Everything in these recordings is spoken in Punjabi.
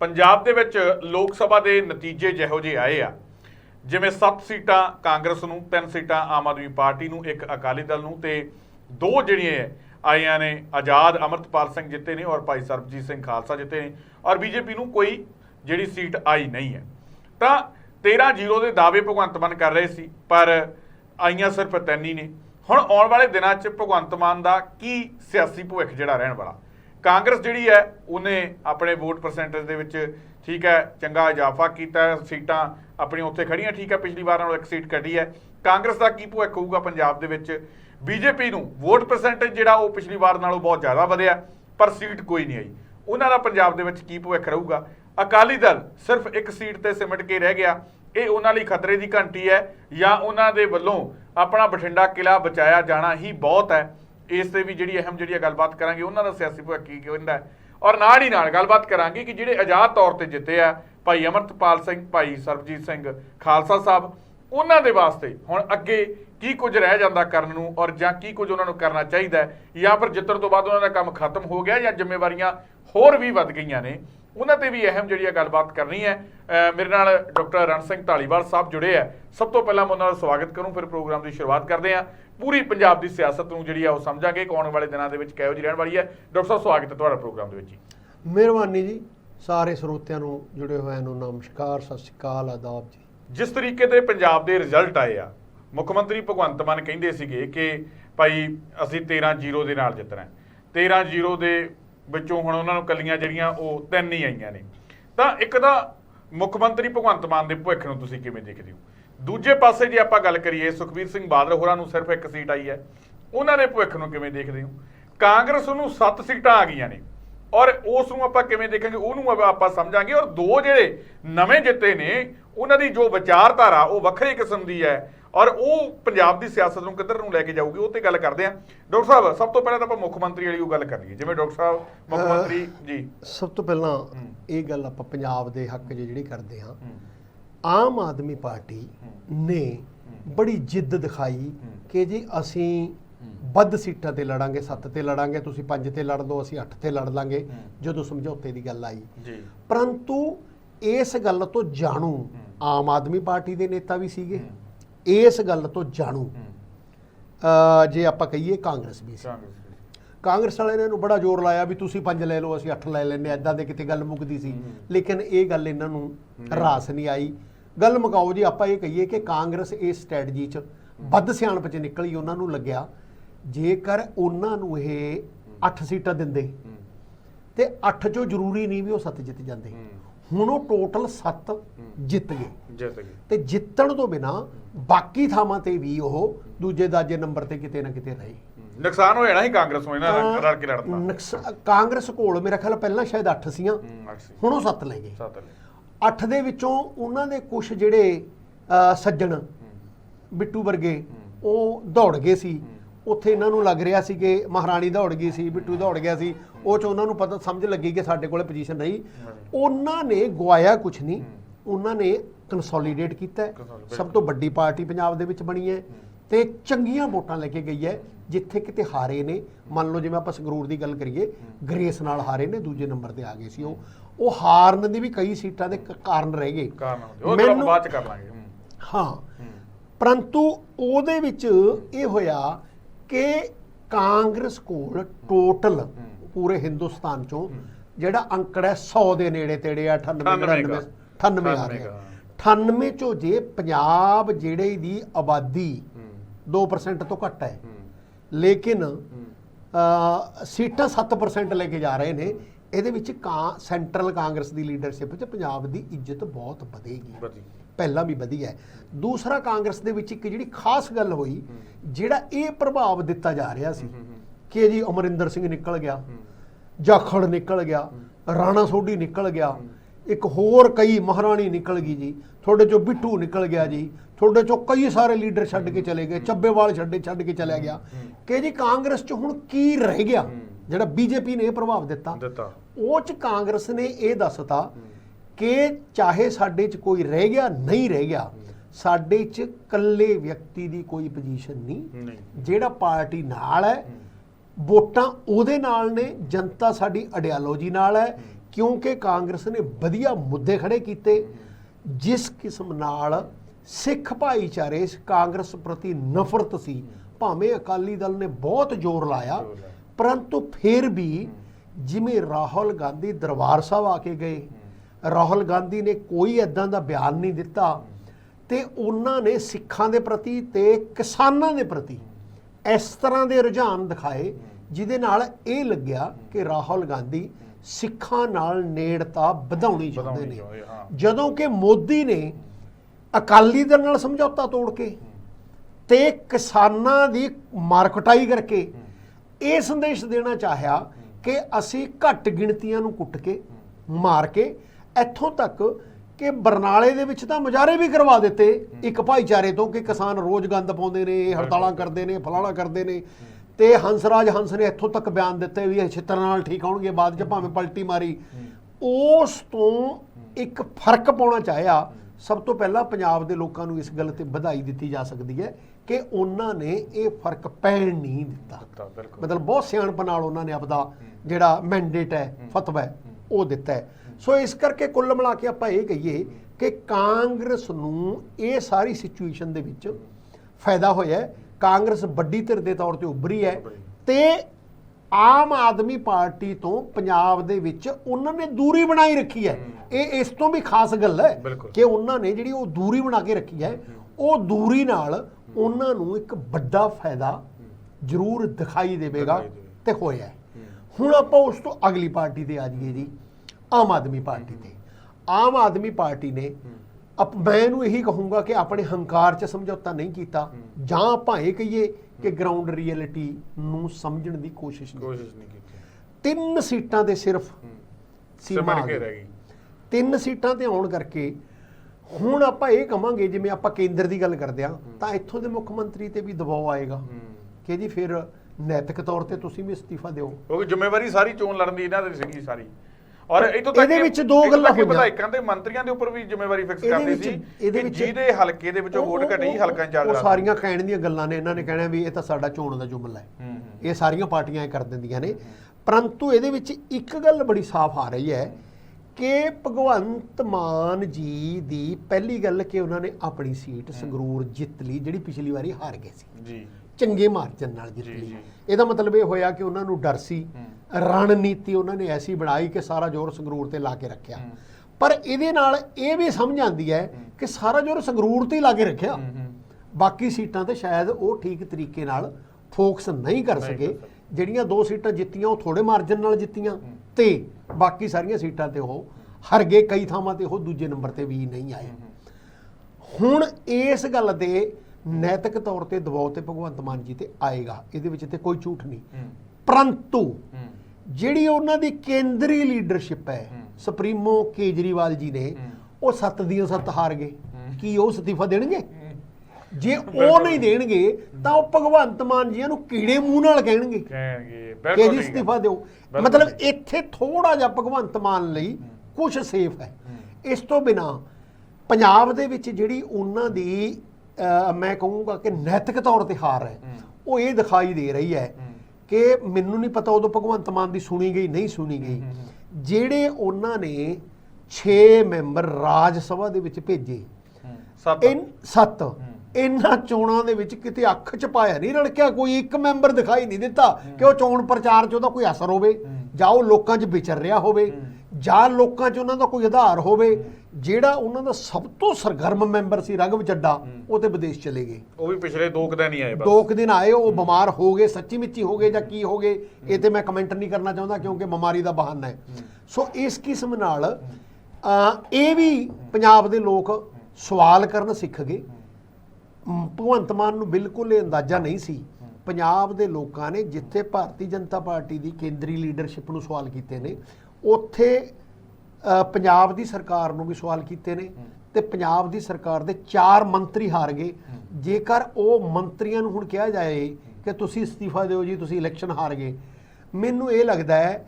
ਪੰਜਾਬ ਦੇ ਵਿੱਚ ਲੋਕ ਸਭਾ ਦੇ ਨਤੀਜੇ ਜਿਹੋ ਜਿਹੇ ਆਏ ਆ। ਜਿਵੇਂ 7 ਸੀਟਾਂ ਕਾਂਗਰਸ ਨੂੰ 3 ਸੀਟਾਂ ਆਮ ਆਦਮੀ ਪਾਰਟੀ ਨੂੰ, ਇੱਕ ਅਕਾਲੀ ਦਲ ਨੂੰ ਤੇ ਦੋ ਜਿਹੜੀਆਂ ਆਈਆਂ ਨੇ ਆਜ਼ਾਦ ਅਮਰਤਪਾਲ ਸਿੰਘ ਜਿੱਤੇ ਨੇ ਔਰ ਭਾਈ ਸਰਬਜੀਤ ਸਿੰਘ ਖਾਲਸਾ ਜਿੱਤੇ ਨੇ ਔਰ ਬੀਜੇਪੀ ਨੂੰ ਕੋਈ ਜਿਹੜੀ ਸੀਟ ਆਈ ਨਹੀਂ ਹੈ। ਤਾਂ 13-0 ਦੇ ਦਾਅਵੇ ਭਗਵੰਤ ਮਾਨ ਕਰ ਰਹੇ ਸੀ, ਪਰ ਆਈਆਂ ਸਿਰਫ ਤਿੰਨ ਹੀ ਨੇ। ਹੁਣ ਆਉਣ ਵਾਲੇ ਦਿਨਾਂ 'ਚ ਭਗਵੰਤ ਮਾਨ ਦਾ ਕੀ ਸਿਆਸੀ ਭਵਿੱਖ ਜਿਹੜਾ ਰਹਿਣ ਵਾਲਾ? ਕਾਂਗਰਸ ਜਿਹੜੀ ਹੈ, ਉਹਨੇ ਆਪਣੇ ਵੋਟ ਪਰਸੈਂਟੇਜ ਦੇ ਵਿੱਚ ਠੀਕ ਹੈ, ਚੰਗਾ ਇਜ਼ਾਫਾ ਕੀਤਾ ਸੀਟਾਂ ਆਪਣੀ ਉੱਥੇ ਖੜੀਆਂ ਠੀਕ ਹੈ, ਪਿਛਲੀ ਵਾਰ ਨਾਲੋਂ ਇੱਕ ਸੀਟ ਘਟੀ ਹੈ। ਕਾਂਗਰਸ ਦਾ ਕੀ ਭਵਿੱਖ ਹੋਊਗਾ ਪੰਜਾਬ ਦੇ ਵਿੱਚ? ਬੀਜੇਪੀ ਨੂੰ ਵੋਟ ਪਰਸੈਂਟੇਜ ਜਿਹੜਾ ਉਹ ਪਿਛਲੀ ਵਾਰ ਨਾਲੋਂ ਬਹੁਤ ਜ਼ਿਆਦਾ ਵਧਿਆ, ਪਰ ਸੀਟ ਕੋਈ ਨਹੀਂ ਆਈ। ਉਹਨਾਂ ਦਾ ਪੰਜਾਬ ਦੇ ਵਿੱਚ ਕੀ ਭਵਿੱਖ ਰਹੂਗਾ? ਅਕਾਲੀ ਦਲ ਸਿਰਫ ਇੱਕ ਸੀਟ ਤੇ ਸਿਮਟ ਕੇ ਰਹਿ ਗਿਆ। ਇਹ ਉਹਨਾਂ ਲਈ ਖਤਰੇ ਦੀ ਘੰਟੀ ਹੈ ਜਾਂ ਉਹਨਾਂ ਦੇ ਵੱਲੋਂ ਆਪਣਾ ਬਠਿੰਡਾ ਕਿਲਾ ਬਚਾਇਆ ਜਾਣਾ ਹੀ ਬਹੁਤ ਹੈ। ਇਸ ਤੇ ਵੀ ਜਿਹੜੀ ਅਹਿਮ ਜਿਹੜੀ ਹੈ ਗੱਲਬਾਤ ਕਰਾਂਗੇ, ਉਹਨਾਂ ਦਾ ਸਿਆਸੀ ਭਵਿੱਖ ਕੀ ਕਹਿੰਦਾ ਔਰ ਨਾਲ ਹੀ ਨਾਲ ਗੱਲਬਾਤ ਕਰਾਂਗੇ ਕਿ ਜਿਹੜੇ ਆਜ਼ਾਦ ਤੌਰ ਤੇ ਜਿੱਤੇ ਆ, ਭਾਈ ਅਮਰਤਪਾਲ ਸਿੰਘ, ਭਾਈ ਸਰਬਜੀਤ ਸਿੰਘ ਖਾਲਸਾ ਸਾਹਿਬ, ਉਹਨਾਂ ਦੇ ਵਾਸਤੇ ਹੁਣ ਅੱਗੇ ਕੀ ਕੁਝ ਰਹਿ ਜਾਂਦਾ ਕਰਨ ਨੂੰ ਔਰ ਜਾਂ ਕੀ ਕੁਝ ਉਹਨਾਂ ਨੂੰ ਕਰਨਾ ਚਾਹੀਦਾ ਜਾਂ ਫਿਰ ਜਿੱਤਣ ਤੋਂ ਬਾਅਦ ਉਹਨਾਂ ਦਾ ਕੰਮ ਖਤਮ ਹੋ ਗਿਆ ਜਾਂ ਜ਼ਿੰਮੇਵਾਰੀਆਂ ਹੋਰ ਵੀ ਵੱਧ ਗਈਆਂ ਨੇ, ਉਹਨਾਂ ਤੇ ਵੀ ਅਹਿਮ ਜਿਹੜੀ ਹੈ ਗੱਲਬਾਤ ਕਰਨੀ ਹੈ। ਮੇਰੇ ਨਾਲ ਡਾਕਟਰ ਰਣ ਸਿੰਘ ਢਾਲੀਵਾਲ ਸਾਹਿਬ ਜੁੜੇ ਆ। ਸਭ ਤੋਂ ਪਹਿਲਾਂ ਮੈਂ ਉਹਨਾਂ ਦਾ ਸਵਾਗਤ ਕਰੂੰ, ਫਿਰ ਪ੍ਰੋਗਰਾਮ ਦੀ ਸ਼ੁਰੂਆਤ ਕਰਦੇ ਹਾਂ। ਪੂਰੀ ਪੰਜਾਬ ਦੀ ਸਿਆਸਤ ਨੂੰ ਜਿਹੜੀ ਆ ਉਹ ਸਮਝਾਂਗੇ। ਕਿ ਆਉਣ ਵਾਲੇ ਦਿਨਾਂ ਦੇ ਵਿੱਚ ਕਿਹੋ ਜਿਹੀ ਰਹਿਣ ਵਾਲੀ ਹੈ। ਡਾਕਟਰ ਸਾਹਿਬ ਸਵਾਗਤ ਹੈ ਤੁਹਾਡਾ ਪ੍ਰੋਗਰਾਮ ਦੇ ਵਿੱਚ ਜੀ। ਮਿਹਰਬਾਨੀ ਜੀ ਸਾਰੇ ਸਰੋਤਿਆਂ ਨੂੰ ਜੁੜੇ ਹੋਇਆਂ ਨੂੰ ਨਮਸਕਾਰ ਸਤਿ ਸ਼੍ਰੀ ਅਕਾਲ ਆਦਾਬ ਜੀ। ਜਿਸ ਤਰੀਕੇ ਦੇ ਪੰਜਾਬ ਦੇ ਰਿਜ਼ਲਟ ਆਏ ਆ ਮੁੱਖ ਮੰਤਰੀ ਭਗਵੰਤ ਮਾਨ ਕਹਿੰਦੇ ਸੀਗੇ ਕਿ ਭਾਈ ਅਸੀਂ 13-0 ਦੇ ਨਾਲ ਜਿੱਤਣਾ ਹੈ। 13-0 ਦੇ ਵਿੱਚੋਂ ਹੁਣ ਉਹਨਾਂ ਨੂੰ ਕੱਲੀਆਂ ਜਿਹੜੀਆਂ ਉਹ ਤਿੰਨ ਹੀ ਆਈਆਂ ਨੇ। ਤਾਂ ਇੱਕ ਤਾਂ ਮੁੱਖ ਮੰਤਰੀ ਭਗਵੰਤ ਮਾਨ ਦੇ ਭਵਿੱਖ ਨੂੰ ਤੁਸੀਂ ਕਿਵੇਂ ਦੇਖਦੇ ਹੋ? ਦੂਜੇ ਪਾਸੇ ਜੇ ਆਪਾਂ ਗੱਲ ਕਰੀਏ ਸੁਖਬੀਰ ਸਿੰਘ ਬਾਦਲ ਹੋਰਾਂ ਨੂੰ ਸਿਰਫ ਇੱਕ ਸੀਟ ਆਈ ਹੈ। ਉਹਨਾਂ ਦੇ ਭਵਿੱਖ ਨੂੰ ਕਿਵੇਂ ਦੇਖਦੇ ਹੋ? ਕਾਂਗਰਸ ਨੂੰ 7 ਸੀਟਾਂ ਆ ਗਈਆਂ ਨੇ। ਔਰ ਉਸ ਨੂੰ ਆਪਾਂ ਕਿਵੇਂ ਦੇਖਾਂਗੇ ਉਹਨੂੰ ਆਪਾਂ- ਸਮਝਾਂਗੇ। ਔਰ ਦੋ ਜਿਹੜੇ ਨਵੇਂ ਜਿੱਤੇ ਨੇ ਉਹਨਾਂ ਦੀ ਜੋ ਵਿਚਾਰਧਾਰਾ ਉਹ ਵੱਖਰੇ ਕਿਸਮ ਦੀ ਹੈ। ਔਰ ਉਹ ਪੰਜਾਬ ਦੀ ਸਿਆਸਤ ਨੂੰ ਕਿੱਧਰ ਨੂੰ ਲੈ ਕੇ ਜਾਊਗੀ ਉਹ ਤੇ ਗੱਲ ਕਰਦੇ ਆ ਡਾਕਟਰ ਸਾਹਿਬ ਸਭ ਤੋਂ ਪਹਿਲਾਂ ਤਾਂ ਆਪਾਂ ਮੁੱਖ ਮੰਤਰੀ ਵਾਲੀ ਉਹ ਗੱਲ ਕਰ ਲਈਏ ਜਿਵੇਂ ਡਾਕਟਰ ਸਾਹਿਬ ਮੁੱਖ ਮੰਤਰੀ ਜੀ। ਸਭ ਤੋਂ ਪਹਿਲਾਂ। ਇਹ ਗੱਲ ਆਪਾਂ ਪੰਜਾਬ ਦੇ ਹੱਕ 'ਚ ਜਿਹੜੀ ਕਰਦੇ ਹੂੰ, ਆਮ ਆਦਮੀ ਪਾਰਟੀ। ਨੇ। ਬੜੀ ਜਿੱਦ ਦਿਖਾਈ। ਕਿ ਜੀ ਅਸੀਂ। ਵੱਧ ਸੀਟਾਂ ਤੇ ਲੜਾਂਗੇ 7 ਤੇ ਲੜਾਂਗੇ ਤੁਸੀਂ 5 ਤੇ ਲੜ ਦੋ ਅਸੀਂ 8 ਤੇ ਲੜ ਲਾਂਗੇ। ਜਦੋਂ ਸਮਝੌਤੇ ਦੀ ਗੱਲ ਆਈ ਜੀ ਪਰੰਤੂ ਇਸ ਗੱਲ ਤੋਂ ਜਾਣੂ ਆਮ ਆਦਮੀ ਪਾਰਟੀ ਦੇ ਨੇਤਾ ਵੀ ਸੀਗੇ। ਇਸ ਗੱਲ ਤੋਂ ਜਾਣੂ ਜੇ ਆਪਾਂ ਕਹੀਏ ਕਾਂਗਰਸ ਵੀ ਸੀ ਕਾਂਗਰਸ ਵਾਲਿਆਂ ਨੇ ਇਹਨੂੰ ਬੜਾ ਜ਼ੋਰ ਲਾਇਆ ਵੀ ਤੁਸੀਂ ਪੰਜ ਲੈ ਲਓ ਅਸੀਂ ਅੱਠ ਲੈ ਲੈਨੇ ਐਦਾਂ ਦੇ ਕਿਤੇ ਗੱਲ ਮੁੱਕਦੀ ਸੀ। ਲੇਕਿਨ ਇਹ ਗੱਲ ਇਹਨਾਂ ਨੂੰ ਰਾਸ ਨਹੀਂ ਆਈ ਗੱਲ ਮੁਕਾਓ ਜੀ ਆਪਾਂ ਇਹ ਕਹੀਏ ਕਿ ਕਾਂਗਰਸ ਇਸ ਸਟ੍ਰੈਟਜੀ 'ਚ ਵੱਧ ਸਿਆਣਪ 'ਚ ਨਿਕਲੀ ਉਹਨਾਂ ਨੂੰ ਲੱਗਿਆ। ਜੇਕਰ ਉਹਨਾਂ ਨੂੰ ਇਹ 8 ਸੀਟਾਂ ਦਿੰਦੇ ਤੇ 8 ਚੋਂ ਜ਼ਰੂਰੀ ਨਹੀਂ ਵੀ ਉਹ 7 ਜਿੱਤ ਜਾਂਦੇ। ਹੁਣ ਉਹ ਟੋਟਲ 7 ਜਿੱਤ ਗਏ। ਜਿੱਤ ਗਏ। ਤੇ ਜਿੱਤਣ ਤੋਂ ਬਿਨਾ ਬਾਕੀ ਥਾਵਾਂ ਤੇ ਵੀ ਉਹ ਦੂਜੇ ਦਾਜੇ ਨੰਬਰ ਤੇ ਕਿਤੇ ਨਾ ਕਿਤੇ ਰਹੇ। ਨੁਕਸਾਨ ਹੋ ਜਾਣਾ ਸੀ ਕਾਂਗਰਸ ਨੂੰ ਇਹਨਾਂ ਨਾਲ ਰਲ ਕੇ ਲੜਨਾ ਕਾਂਗਰਸ ਕੋਲ ਮੇਰਾ ਖਿਆਲ ਪਹਿਲਾਂ ਸ਼ਾਇਦ 8 ਸੀਆਂ। ਹੁਣ ਉਹ 7 ਲੈ ਗਏ। ਸੱਤ ਲੈ 8 ਦੇ ਵਿੱਚੋਂ ਉਹਨਾਂ ਦੇ ਕੁਝ ਜਿਹੜੇ ਸੱਜਣ ਬਿੱਟੂ ਵਰਗੇ ਉਹ ਦੌੜ ਗਏ ਸੀ। ਉੱਥੇ ਇਹਨਾਂ ਨੂੰ ਲੱਗ ਰਿਹਾ ਸੀ ਕਿ ਮਹਾਰਾਣੀ ਦੌੜ ਗਈ ਸੀ ਬਿੱਟੂ ਦੌੜ ਗਿਆ ਸੀ। ਉਹ ਚ ਉਹਨਾਂ ਨੂੰ ਪਤਾ ਸਮਝ ਲੱਗੀ ਕਿ ਸਾਡੇ ਕੋਲੇ ਪੋਜੀਸ਼ਨ ਨਹੀਂ। ਉਹਨਾਂ ਨੇ ਗਵਾਇਆ ਕੁਝ ਨਹੀਂ। ਉਹਨਾਂ ਨੇ ਕੰਸੋਲੀਡੇਟ ਕੀਤਾ। ਸਭ ਤੋਂ ਵੱਡੀ ਪਾਰਟੀ ਪੰਜਾਬ ਦੇ ਵਿੱਚ ਬਣੀ ਹੈ। ਤੇ ਚੰਗੀਆਂ ਵੋਟਾਂ ਲੈ ਕੇ ਗਈ ਹੈ ਜਿੱਥੇ ਕਿਤੇ ਹਾਰੇ ਨੇ। ਮੰਨ ਲਓ ਜਿਵੇਂ ਆਪਾਂ ਸੰਗਰੂਰ ਦੀ ਗੱਲ ਕਰੀਏ ਗ੍ਰੇਸ ਨਾਲ ਹਾਰੇ ਨੇ ਦੂਜੇ ਨੰਬਰ ਤੇ ਆ ਗਏ ਸੀ ਉਹ। ਉਹ ਹਾਰਨ ਦੀ ਵੀ ਕਈ ਸੀਟਾਂ ਦੇ ਕਾਰਨ ਰਹਿ ਗਏ। ਕਾਰਨ। ਉਹ ਆਪਾਂ ਮੈਨੂੰ- ਬਾਅਦ ਚ ਕਰ ਲਾਂਗੇ। ਹੂੰ, ਪਰੰਤੂ ਉਹਦੇ ਵਿੱਚ ਇਹ ਹੋਇਆ ਕਿ ਕਾਂਗਰਸ ਕੋਲ ਟੋਟਲ ਪੂਰੇ ਹਿੰਦੁਸਤਾਨ ਚੋਂ ਜਿਹੜਾ ਅੰਕੜਾ ਹੈ 100 ਦੇ ਨੇੜੇ ਤੇੜੇ ਆ 98 98 99 98 ਆ 98 ਰਿਹਾ 98 ਚੋਂ ਜੇ ਪੰਜਾਬ ਜਿਹੜੇ ਦੀ ਆਬਾਦੀ 2% ਤੋਂ ਘੱਟ ਹੈ। ਲੇਕਿਨ ਸੀਟਾਂ 7% ਲੈ ਕੇ ਜਾ ਰਹੇ ਨੇ। ਇਹਦੇ ਵਿੱਚ ਕਾਂ ਸੈਂਟਰਲ ਕਾਂਗਰਸ ਦੀ ਲੀਡਰਸ਼ਿਪ 'ਚ ਪੰਜਾਬ ਦੀ ਇੱਜ਼ਤ ਬਹੁਤ ਵਧੇਗੀ। ਪਹਿਲਾਂ ਵੀ ਵਧੀਆ ਹੈ। ਦੂਸਰਾ ਕਾਂਗਰਸ ਦੇ ਵਿੱਚ ਇੱਕ ਜਿਹੜੀ ਖਾਸ ਗੱਲ ਹੋਈ ਜਿਹੜਾ ਇਹ ਪ੍ਰਭਾਵ ਦਿੱਤਾ ਜਾ ਰਿਹਾ ਸੀ ਕਿ ਜੀ ਅਮਰਿੰਦਰ ਸਿੰਘ ਨਿਕਲ ਗਿਆ ਜਾਖੜ ਨਿਕਲ ਗਿਆ ਰਾਣਾ ਸੋਢੀ ਨਿਕਲ ਗਿਆ ਇੱਕ ਹੋਰ ਕਈ ਮਹਾਰਾਣੀ ਨਿਕਲ ਗਈ ਜੀ। ਤੁਹਾਡੇ ਚੋਂ ਬਿੱਟੂ ਨਿਕਲ ਗਿਆ ਜੀ। ਤੁਹਾਡੇ ਚੋਂ ਕਈ ਸਾਰੇ ਲੀਡਰ ਛੱਡ ਕੇ ਚਲੇ ਗਏ ਚੱਬੇਵਾਲ ਛੱਡੇ ਛੱਡ ਕੇ ਚਲਿਆ ਗਿਆ। ਕਿ ਜੀ ਕਾਂਗਰਸ 'ਚ ਹੁਣ ਕੀ ਰਹਿ ਗਿਆ? ਜਿਹੜਾ ਬੀਜੇਪੀ ਨੇ ਇਹ ਪ੍ਰਭਾਵ ਦਿੱਤਾ। ਦਿੱਤਾ। ਉਹ ਚ ਕਾਂਗਰਸ ਨੇ ਇਹ ਦੱਸਤਾ ਕਿ ਚਾਹੇ ਸਾਡੇ ਚ ਕੋਈ ਰਹਿ ਗਿਆ ਨਹੀਂ ਰਹਿ ਗਿਆ ਸਾਡੇ ਚ ਇਕੱਲੇ ਵਿਅਕਤੀ ਦੀ ਕੋਈ ਪੋਜੀਸ਼ਨ ਨਹੀਂ। ਨਹੀਂ। ਜਿਹੜਾ ਪਾਰਟੀ ਨਾਲ ਹੈ ਵੋਟਾਂ ਉਹਦੇ ਨਾਲ ਨੇ ਜਨਤਾ ਸਾਡੀ ਆਈਡੀਓਲੋਜੀ ਨਾਲ ਹੈ ਕਿਉਂਕਿ ਕਾਂਗਰਸ ਨੇ ਵਧੀਆ ਮੁੱਦੇ ਖੜੇ ਕੀਤੇ। ਜਿਸ ਕਿਸਮ ਨਾਲ ਸਿੱਖ ਭਾਈਚਾਰੇ ਇਸ ਕਾਂਗਰਸ ਪ੍ਰਤੀ ਨਫ਼ਰਤ ਸੀ ਭਾਵੇਂ ਅਕਾਲੀ ਦਲ ਨੇ ਬਹੁਤ ਜ਼ੋਰ ਲਾਇਆ। ਪਰੰਤੂ ਫਿਰ ਵੀ ਜਿਵੇਂ ਰਾਹੁਲ ਗਾਂਧੀ ਦਰਬਾਰ ਸਾਹਿਬ ਆ ਕੇ ਗਏ ਰਾਹੁਲ ਗਾਂਧੀ ਨੇ ਕੋਈ ਐਦਾਂ ਦਾ ਬਿਆਨ ਨਹੀਂ ਦਿੱਤਾ ਤੇ ਉਹਨਾਂ ਨੇ ਸਿੱਖਾਂ ਦੇ ਪ੍ਰਤੀ ਤੇ ਕਿਸਾਨਾਂ ਦੇ ਪ੍ਰਤੀ ਇਸ ਤਰ੍ਹਾਂ ਦੇ ਰੁਝਾਨ ਦਿਖਾਏ ਜਿਹਦੇ ਨਾਲ ਇਹ ਲੱਗਿਆ ਕਿ ਰਾਹੁਲ ਗਾਂਧੀ ਸਿੱਖਾਂ ਨਾਲ ਨੇੜਤਾ ਵਧਾਉਣੀ ਚਾਹੁੰਦੇ ਨੇ। ਜਦੋਂ ਕਿ ਮੋਦੀ ਨੇ ਅਕਾਲੀ ਦਲ ਨਾਲ ਸਮਝੌਤਾ ਤੋੜ ਕੇ ਤੇ ਕਿਸਾਨਾਂ ਦੀ ਮਾਰਕਟਾਈ ਕਰਕੇ ਇਹ ਸੰਦੇਸ਼ ਦੇਣਾ ਚਾਹਿਆ ਕਿ ਅਸੀਂ ਘੱਟ ਗਿਣਤੀਆਂ ਨੂੰ ਕੁੱਟ ਕੇ ਮਾਰ ਕੇ ਇੱਥੋਂ ਤੱਕ ਕਿ ਬਰਨਾਲੇ ਦੇ ਵਿੱਚ ਤਾਂ ਮੁਜ਼ਾਹਰੇ ਵੀ ਕਰਵਾ ਦਿੱਤੇ ਇੱਕ ਭਾਈਚਾਰੇ ਤੋਂ ਕਿ ਕਿਸਾਨ ਰੋਜ਼ ਗੰਦ ਪਾਉਂਦੇ ਨੇ ਹੜਤਾਲਾਂ ਕਰਦੇ ਨੇ ਫਲਾਣਾ ਕਰਦੇ ਨੇ ਤੇ ਹੰਸਰਾਜ ਹੰਸ ਨੇ ਇੱਥੋਂ ਤੱਕ ਬਿਆਨ ਦਿੱਤੇ ਵੀ ਇਹ ਛਿੱਤਰ ਨਾਲ ਠੀਕ ਆਉਣਗੇ ਬਾਅਦ ਚ ਭਾਵੇਂ ਪਲਟੀ ਮਾਰੀ। ਉਸ ਤੋਂ ਇੱਕ ਫ਼ਰਕ ਪਾਉਣਾ ਚਾਹਿਆ ਸਭ ਤੋਂ ਪਹਿਲਾਂ ਪੰਜਾਬ ਦੇ ਲੋਕਾਂ ਨੂੰ ਇਸ ਗੱਲ ਤੇ ਵਧਾਈ ਦਿੱਤੀ ਜਾ ਸਕਦੀ ਹੈ ਕਿ ਉਹਨਾਂ ਨੇ ਇਹ ਫ਼ਰਕ ਪੈਣ ਨਹੀਂ ਦਿੱਤਾ। ਮਤਲਬ ਬਹੁਤ ਸਿਆਣਪ ਨਾਲ ਉਹਨਾਂ ਨੇ ਆਪਦਾ ਜਿਹੜਾ ਮੈਂਡੇਟ ਹੈ ਫਤਵਾ ਹੈ ਉਹ ਦਿੱਤਾ ਹੈ। ਸੋ ਇਸ ਕਰਕੇ ਕੁੱਲ ਮਿਲਾ ਕੇ ਆਪਾਂ ਇਹ ਕਹੀਏ ਕਿ ਕਾਂਗਰਸ ਨੂੰ ਇਹ ਸਾਰੀ ਸਿਚੁਏਸ਼ਨ ਦੇ ਵਿੱਚ ਫਾਇਦਾ ਹੋਇਆ ਹੈ। ਕਾਂਗਰਸ ਵੱਡੀ ਧਿਰ ਦੇ ਤੌਰ ਤੇ ਉੱਭਰੀ ਹੈ। ਤੇ ਆਮ ਆਦਮੀ ਪਾਰਟੀ ਤੋਂ ਪੰਜਾਬ ਦੇ ਵਿੱਚ ਉਹਨਾਂ ਨੇ ਦੂਰੀ ਬਣਾਈ ਰੱਖੀ ਹੈ। ਇਹ ਇਸ ਤੋਂ ਵੀ ਖਾਸ ਗੱਲ ਹੈ। ਕਿ ਉਹਨਾਂ ਨੇ ਜਿਹੜੀ ਉਹ ਦੂਰੀ ਬਣਾ ਕੇ ਰੱਖੀ ਹੈ ਉਹ ਦੂਰੀ ਨਾਲ ਉਹਨਾਂ ਨੂੰ ਇੱਕ ਵੱਡਾ ਫਾਇਦਾ ਜ਼ਰੂਰ ਦਿਖਾਈ ਦੇਵੇਗਾ। ਤੇ ਹੋਇਆ। ਹੁਣ ਆਪਾਂ ਉਸ ਤੋਂ ਅਗਲੀ ਪਾਰਟੀ ਤੇ ਆ ਜਾਈਏ ਜੀ ਆਮ ਆਦਮੀ ਪਾਰਟੀ ਤੇ। ਆਮ ਆਦਮੀ ਪਾਰਟੀ ਨੇ ਮੈਂ ਇਹਨੂੰ ਇਹੀ ਕਹੂੰਗਾ ਕਿ ਆਪਣੇ ਹੰਕਾਰ 'ਚ ਸਮਝੌਤਾ ਨਹੀਂ ਕੀਤਾ। ਜਾਂ ਆਪਾਂ ਇਹ ਕਹੀਏ ਕਿ ਗਰਾਊਂਡ ਰਿਐਲਿਟੀ ਨੂੰ ਸਮਝਣ ਦੀ ਕੋਸ਼ਿਸ਼ ਨਹੀਂ ਕੋਸ਼ਿਸ਼ ਨਹੀਂ ਕੀਤੀ। ਤਿੰਨ ਸੀਟਾਂ ਤੇ ਸਿਰਫ ਸੀਮਾ ਸਿਮਟ ਕੇ। ਰਹਿ ਗਈ। ਤਿੰਨ ਸੀਟਾਂ ਤੇ ਆਉਣ ਕਰਕੇ ਹੁਣ ਆਪਾਂ ਇਹ ਕਵਾਂਗੇ ਜਿਵੇਂ ਆਪਾਂ ਕੇਂਦਰ ਦੀ ਗੱਲ ਕਰਦੇ ਆ ਤਾਂ ਇੱਥੋਂ ਦੇ ਮੁੱਖ ਮੰਤਰੀ ਤੇ ਵੀ ਦਬਾਅ ਆਏਗਾ। ਕਿ ਜੀ ਫਿਰ ਨੈਤਿਕ ਤੌਰ ਤੇ ਤੁਸੀਂ ਵੀ ਅਸਤੀਫਾ ਦਿਓ। ਕਿਉਂਕਿ ਜ਼ਿੰਮੇਵਾਰੀ ਸਾਰੀ ਚੋਣ ਲੜਨ ਦੀ ਇਹਨਾਂ ਦੀ ਸੀਗੀ ਸਾਰੀ। ਔਰ ਇਹ ਤੋਂ ਇਹਦੇ ਵਿੱਚ ਦੋ ਗੱਲਾਂ ਹੋਈਆਂ। ਵਿਧਾਇਕਾਂ ਤੇ ਮੰਤਰੀਆਂ ਦੇ ਉੱਪਰ ਵੀ ਜ਼ਿੰਮੇਵਾਰੀ ਫਿਕਸ ਵਿੱਚ- ਸੀ ਕਿ ਜਿਹਦੇ ਹਲਕੇ ਦੇ ਵਿੱਚੋਂ ਵੋਟ ਘਟੀ ਹਲਕਾ ਇੰਚਾਰਜ ਉਹ ਸਾਰੀਆਂ ਕਹਿਣ ਦੀਆਂ ਗੱਲਾਂ ਨੇ ਇਹਨਾਂ ਨੇ ਕਹਿਣਾ ਵੀ ਇਹ ਤਾਂ ਸਾਡਾ ਚੋਣ ਦਾ ਜੁਮਲਾ ਹੈ। ਇਹ ਸਾਰੀਆਂ ਪਾਰਟੀਆਂ ਇਹ ਕਰ ਦਿੰਦੀਆਂ ਨੇ। ਪਰੰਤੂ ਇਹਦੇ ਵਿੱਚ ਇੱਕ ਗੱਲ ਬੜੀ ਸਾਫ਼ ਆ ਰਹੀ ਹੈ ਕਿ ਭਗਵੰਤ ਮਾਨ ਜੀ ਦੀ ਪਹਿਲੀ ਗੱਲ ਕਿ ਉਹਨਾਂ ਨੇ ਆਪਣੀ ਸੀਟ ਸੰਗਰੂਰ ਜਿੱਤ ਲਈ ਜਿਹੜੀ ਪਿਛਲੀ ਵਾਰੀ ਹਾਰ ਗਏ ਸੀ। ਜੀ। ਚੰਗੇ ਮਾਰਜਨ ਨਾਲ ਜਿੱਤ ਲਈ। ਇਹਦਾ ਮਤਲਬ ਇਹ ਹੋਇਆ ਕਿ ਉਹਨਾਂ ਨੂੰ ਡਰ ਸੀ। ਰਣਨੀਤੀ ਉਹਨਾਂ ਨੇ ਐਸੀ ਬਣਾਈ ਕਿ ਸਾਰਾ ਜ਼ੋਰ ਸੰਗਰੂਰ ਤੇ ਲਾ ਕੇ ਰੱਖਿਆ। ਪਰ ਇਹਦੇ ਨਾਲ ਇਹ ਵੀ ਸਮਝ ਆਉਂਦੀ ਹੈ ਕਿ ਸਾਰਾ ਜ਼ੋਰ ਸੰਗਰੂਰ ਤੇ ਹੀ ਲਾ ਕੇ ਰੱਖਿਆ। ਬਾਕੀ ਸੀਟਾਂ ਤੇ ਸ਼ਾਇਦ ਉਹ ਠੀਕ ਤਰੀਕੇ ਨਾਲ ਫੋਕਸ ਨਹੀਂ ਕਰ ਸਕੇ। ਜਿਹੜੀਆਂ ਦੋ ਸੀਟਾਂ ਜਿੱਤੀਆਂ ਉਹ ਥੋੜੇ ਮਾਰਜਨ ਨਾਲ ਜਿੱਤੀਆਂ ਤੇ ਬਾਕੀ ਸਾਰੀਆਂ ਸੀਟਾਂ ਤੇ ਉਹ ਹਾਰ ਗਏ ਕਈ ਥਾਵਾਂ ਤੇ ਉਹ ਦੂਜੇ ਨੰਬਰ ਤੇ ਵੀ ਨਹੀਂ ਆਏ। ਹੁਣ ਇਸ ਗੱਲ ਦੇ ਨੈਤਿਕ ਤੌਰ ਤੇ ਦਬਾਅ ਤੇ ਭਗਵੰਤ ਮਾਨ ਜੀ ਤੇ ਆਏਗਾ। ਇਹਦੇ ਵਿੱਚ ਤੇ ਕੋਈ ਝੂਠ ਨਹੀਂ। ਪਰੰਤੂ ਜਿਹੜੀ ਉਹਨਾਂ ਦੀ ਕੇਂਦਰੀ ਲੀਡਰਸ਼ਿਪ ਹੈ। ਸੁਪਰੀਮੋ ਕੇਜਰੀਵਾਲ ਜੀ ਨੇ। ਉਹ ਸੱਤ ਦੀਆਂ ਸੱਤ ਹਾਰ ਗਏ। ਕੀ ਉਹ ਅਸਤੀਫਾ ਦੇਣਗੇ। ਜੇ ਉਹ। ਨਹੀਂ ਦੇਣਗੇ ਤਾਂ ਉਹ ਭਗਵੰਤ ਮਾਨ ਜੀ ਨੂੰ ਕੀੜੇ ਮੂੰਹ ਨਾਲ ਕਹਿਣਗੇ ਕਹਿਣਗੇ ਬਿਲਕੁਲ ਜੀ ਅਸਤੀਫਾ। ਦਿਓ ਮਤਲਬ। ਇੱਥੇ ਥੋੜਾ ਜਿਹਾ ਭਗਵੰਤ ਮਾਨ ਲਈ ਕੁਝ ਸੇਫ ਹੈ। ਇਸ ਤੋਂ ਬਿਨਾ ਪੰਜਾਬ ਦੇ ਵਿੱਚ ਜਿਹੜੀ ਉਹਨਾਂ ਦੀ ਮੈਂ ਕਹੂੰਗਾ ਕਿ ਨੈਤਿਕ ਤੌਰ ਤੇ ਹਾਰ ਹੈ। ਉਹ ਇਹ ਦਿਖਾਈ ਦੇ ਰਹੀ ਹੂੰ। ਕਿ ਮੈਨੂੰ ਨਹੀਂ ਪਤਾ ਉਦੋਂ ਭਗਵੰਤ ਮਾਨ ਦੀ ਸੁਣੀ ਗਈ ਨਹੀਂ ਸੁਣੀ ਗਈ। ਜਿਹੜੇ ਉਹਨਾਂ ਨੇ 6 ਮੈਂਬਰ ਰਾਜ ਸਭਾ ਦੇ ਵਿੱਚ ਭੇਜੇ। ਸੱਤ। ਸੱਤ। ਇਹਨਾਂ ਚੋਣਾਂ ਦੇ ਵਿੱਚ ਕਿਤੇ ਅੱਖ ਚ ਪਾਇਆ ਨਹੀਂ ਰੜਕਿਆ ਕੋਈ ਇੱਕ ਮੈਂਬਰ ਦਿਖਾਈ ਨਹੀਂ ਦਿੱਤਾ ਕਿ ਉਹ ਚੋਣ ਪ੍ਰਚਾਰ 'ਚ ਉਹਦਾ ਕੋਈ ਅਸਰ ਹੋਵੇ ਜਾਂ ਉਹ ਲੋਕਾਂ 'ਚ ਵਿਚਰ ਰਿਹਾ ਹੋਵੇ ਜਾਂ ਲੋਕਾਂ 'ਚ ਉਹਨਾਂ ਦਾ ਕੋਈ ਆਧਾਰ ਹੋਵੇ। ਜਿਹੜਾ ਉਹਨਾਂ ਦਾ ਸਭ ਤੋਂ ਸਰਗਰਮ ਮੈਂਬਰ ਸੀ ਰਗਵ ਚੱਡਾ ਉਹ ਤੇ ਵਿਦੇਸ਼ ਚਲੇ ਗਏ। ਉਹ ਵੀ ਪਿਛਲੇ ਦੋ ਕੁ ਦਿਨ ਹੀ ਆਏ ਬਸ। ਦੋ ਕੁ ਦਿਨ ਆਏ ਉਹ ਬਿਮਾਰ ਹੋ ਗਏ ਸੱਚੀ ਮਿੱਚੀ ਹੋ ਗਏ ਜਾਂ ਕੀ ਹੋ ਗਏ ਇਹ ਤੇ ਮੈਂ ਕਮੈਂਟ ਨਹੀਂ ਕਰਨਾ ਚਾਹੁੰਦਾ ਕਿਉਂਕਿ ਬਿਮਾਰੀ ਦਾ ਬਹਾਨਾ ਹੈ। ਸੋ ਇਸ ਕਿਸਮ ਨਾਲ ਇਹ ਵੀ ਪੰਜਾਬ ਦੇ ਲੋਕ ਸਵਾਲ ਕਰਨ ਸਿੱਖ ਗਏ। ਭਗਵੰਤ ਮਾਨ ਨੂੰ ਬਿਲਕੁਲ ਇਹ ਅੰਦਾਜ਼ਾ ਨਹੀਂ ਸੀ। ਪੰਜਾਬ ਦੇ ਲੋਕਾਂ ਨੇ ਜਿੱਥੇ ਭਾਰਤੀ ਜਨਤਾ ਪਾਰਟੀ ਦੀ ਕੇਂਦਰੀ ਲੀਡਰਸ਼ਿਪ ਨੂੰ ਸਵਾਲ ਕੀਤੇ ਨੇ ਉੱਥੇ ਪੰਜਾਬ ਦੀ ਸਰਕਾਰ ਨੂੰ ਵੀ ਸਵਾਲ ਕੀਤੇ ਨੇ ਤੇ ਪੰਜਾਬ ਦੀ ਸਰਕਾਰ ਦੇ ਚਾਰ ਮੰਤਰੀ ਹਾਰ ਗਏ। ਜੇਕਰ ਉਹ ਮੰਤਰੀਆਂ ਨੂੰ ਹੁਣ ਕਿਹਾ ਜਾਏ ਕਿ ਤੁਸੀਂ ਅਸਤੀਫਾ ਦਿਓ ਜੀ ਤੁਸੀਂ ਇਲੈਕਸ਼ਨ ਹਾਰ ਗਏ ਮੈਨੂੰ ਇਹ ਲੱਗਦਾ ਹੈ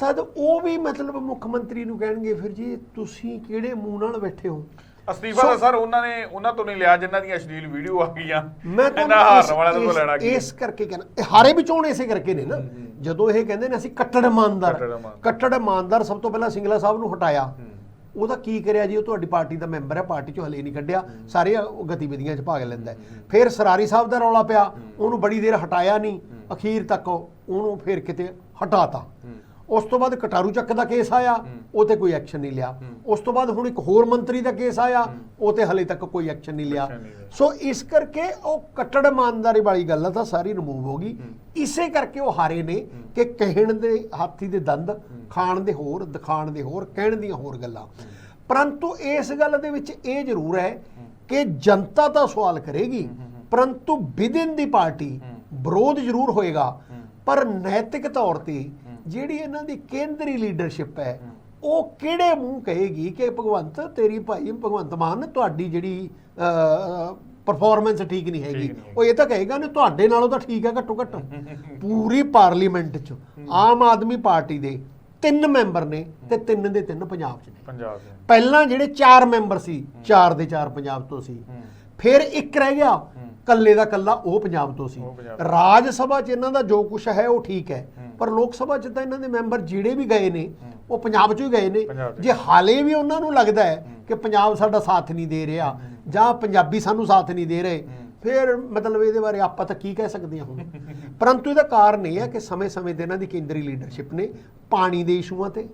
ਤਦ ਉਹ ਵੀ ਮਤਲਬ ਮੁੱਖ ਮੰਤਰੀ ਨੂੰ ਕਹਿਣਗੇ ਫਿਰ ਜੀ ਤੁਸੀਂ ਕਿਹੜੇ ਮੂੰਹ ਨਾਲ ਬੈਠੇ ਹੋ? ਅਸਤੀਫਾ ਤਾਂ ਸਰ ਉਹਨਾਂ ਨੇ ਉਹਨਾਂ ਤੋਂ ਨਹੀਂ ਲਿਆ ਜਿਨ੍ਹਾਂ ਦੀਆਂ ਅਸ਼ਲੀਲ ਵੀਡੀਓ ਆ ਗਈਆਂ। ਮੈਂ ਤੁਹਾਨੂੰ ਹਾਰਨ ਵਾਲਿਆਂ ਤੋਂ ਲੈਣਾ ਕੀ? ਇਸ ਕਰਕੇ ਕਹਿਣਾ ਇਹ ਹਾਰੇ ਵੀ ਚੋਣ ਇਸੇ ਕਰਕੇ ਨੇ ਨਾ। ਜਦੋਂ ਇਹ ਕਹਿੰਦੇ ਨੇ ਅਸੀਂ ਕੱਟੜ ਇਮਾਨਦਾਰ ਕੱਟੜ ਇਮਾਨਦਾਰ। ਸਭ ਤੋਂ ਪਹਿਲਾਂ ਸਿੰਗਲਾ ਸਾਹਿਬ ਨੂੰ ਹਟਾਇਆ। ਉਹਦਾ ਕੀ ਕਰਿਆ ਜੀ? ਉਹ ਤੁਹਾਡੀ ਪਾਰਟੀ ਦਾ ਮੈਂਬਰ ਹੈ ਪਾਰਟੀ ਚੋਂ ਹਲੇ ਨਹੀਂ ਕੱਢਿਆ। ਸਾਰੇ ਉਹ ਗਤੀਵਿਧੀਆਂ 'ਚ ਭਾਗ ਲੈਂਦਾ। ਫਿਰ ਸਰਾਰੀ ਸਾਹਿਬ ਦਾ ਰੌਲਾ ਪਿਆ। ਉਹਨੂੰ ਬੜੀ ਦੇਰ ਹਟਾਇਆ ਨਹੀਂ। ਅਖੀਰ ਤੱਕ ਉਹ- ਉਹਨੂੰ ਫਿਰ ਕਿਤੇ ਹਟਾਤਾ। ਉਸ ਤੋਂ ਬਾਅਦ ਕਟਾਰੂ ਚੱਕ ਦਾ ਕੇਸ ਆਇਆ ਉਹ ਤੇ ਕੋਈ ਐਕਸ਼ਨ ਨਹੀਂ ਲਿਆ। ਉਸ ਤੋਂ ਬਾਅਦ ਹੁਣ ਇੱਕ ਹੋਰ ਮੰਤਰੀ ਦਾ ਕੇਸ ਆਇਆ ਉਹ ਤੇ ਹਲੇ ਤੱਕ ਕੋਈ ਐਕਸ਼ਨ ਨਹੀਂ ਲਿਆ। ਸੋ ਇਸ ਕਰਕੇ ਉਹ ਕੱਟੜ ਇਮਾਨਦਾਰੀ ਵਾਲੀ ਗੱਲ ਤਾਂ ਸਾਰੀ ਰਿਮੂਵ ਹੋ ਗਈ। ਇਸੇ ਕਰਕੇ ਉਹ ਹਾਰੇ ਨੇ ਕਿ ਕਹਿਣ ਦੇ ਹਾਥੀ ਦੇ ਦੰਦ ਖਾਣ ਦੇ ਹੋਰ ਦਿਖਾਣ ਦੇ ਹੋਰ ਕਹਿਣ ਦੀਆਂ ਹੋਰ ਗੱਲਾਂ। ਪਰੰਤੂ ਇਸ ਗੱਲ ਦੇ ਵਿੱਚ ਇਹ ਜ਼ਰੂਰ ਹੈ ਕਿ ਜਨਤਾ ਤਾਂ ਸਵਾਲ ਕਰੇਗੀ ਪਰੰਤੂ ਵਿਦਿਨ ਦੀ ਪਾਰਟੀ ਵਿਰੋਧ ਜ਼ਰੂਰ ਹੋਏਗਾ। ਪਰ ਨੈਤਿਕ ਤੌਰ ਤੇ ਜਿਹੜੀ ਇਹਨਾਂ ਦੀ ਕੇਂਦਰੀ ਲੀਡਰਸ਼ਿਪ ਹੈ ਉਹ ਕਿਹੜੇ ਮੂੰਹ ਕਹੇਗੀ ਕਿ ਭਗਵੰਤ ਤੇਰੀ ਭਾਈ ਭਗਵੰਤ ਮਾਨ ਤੁਹਾਡੀ ਜਿਹੜੀ ਪਰਫਾਰਮੈਂਸ ਠੀਕ ਨਹੀਂ ਹੈਗੀ। ਉਹ ਇਹ ਤਾਂ ਕਹੇਗਾ ਨੇ ਤੁਹਾਡੇ ਨਾਲੋਂ ਤਾਂ ਠੀਕ ਹੈ ਘੱਟੋ ਘੱਟ ਪੂਰੀ ਪਾਰਲੀਮੈਂਟ 'ਚ ਆਮ ਆਦਮੀ ਪਾਰਟੀ ਦੇ ਤਿੰਨ ਮੈਂਬਰ ਨੇ ਤੇ ਤਿੰਨ ਦੇ ਤਿੰਨ ਪੰਜਾਬ 'ਚ ਨੇ ਪੰਜਾਬ ਦੇ ਪਹਿਲਾਂ ਜਿਹੜੇ ਚਾਰ ਮੈਂਬਰ ਸੀ ਚਾਰ ਦੇ ਚਾਰ ਪੰਜਾਬ ਤੋਂ ਸੀ। ਫਿਰ ਇੱਕ ਰਹਿ ਗਿਆ ਕੱਲੇ ਦਾ ਕੱਲਾ ਉਹ ਪੰਜਾਬ ਤੋਂ ਸੀ। ਰਾਜ ਸਭਾ 'ਚ ਇਹਨਾਂ ਦਾ ਜੋ ਕੁਝ ਹੈ ਉਹ ਠੀਕ ਹੈ। ਪਰ ਲੋਕ ਸਭਾ 'ਚ ਤਾਂ ਇਹਨਾਂ ਦੇ ਮੈਂਬਰ ਜਿਹੜੇ ਵੀ ਗਏ ਨੇ ਉਹ ਪੰਜਾਬ 'ਚੋਂ ਹੀ ਗਏ ਨੇ। ਜੇ ਹਾਲੇ ਵੀ ਉਹਨਾਂ ਨੂੰ ਲੱਗਦਾ ਹੈ ਕਿ ਪੰਜਾਬ ਸਾਡਾ ਸਾਥ ਨਹੀਂ ਦੇ ਰਿਹਾ ਜਾਂ ਪੰਜਾਬੀ ਸਾਨੂੰ ਸਾਥ ਨਹੀਂ ਦੇ ਰਹੇ ਫਿਰ ਮਤਲਬ ਇਹਦੇ ਬਾਰੇ ਆਪਾਂ ਤਾਂ ਕੀ ਕਹਿ ਸਕਦੇ ਹਾਂ ਹੁਣ? ਪਰੰਤੂ ਇਹਦਾ ਕਾਰਨ ਇਹ ਹੈ ਕਿ ਸਮੇਂ-ਸਮੇਂ ਤੇ ਇਹਨਾਂ ਦੀ ਕੇਂਦਰੀ ਲੀਡਰਸ਼ਿਪ ਨੇ ਪਾਣੀ ਦੇ ਇਸ਼ੂਆਂ ਤੇ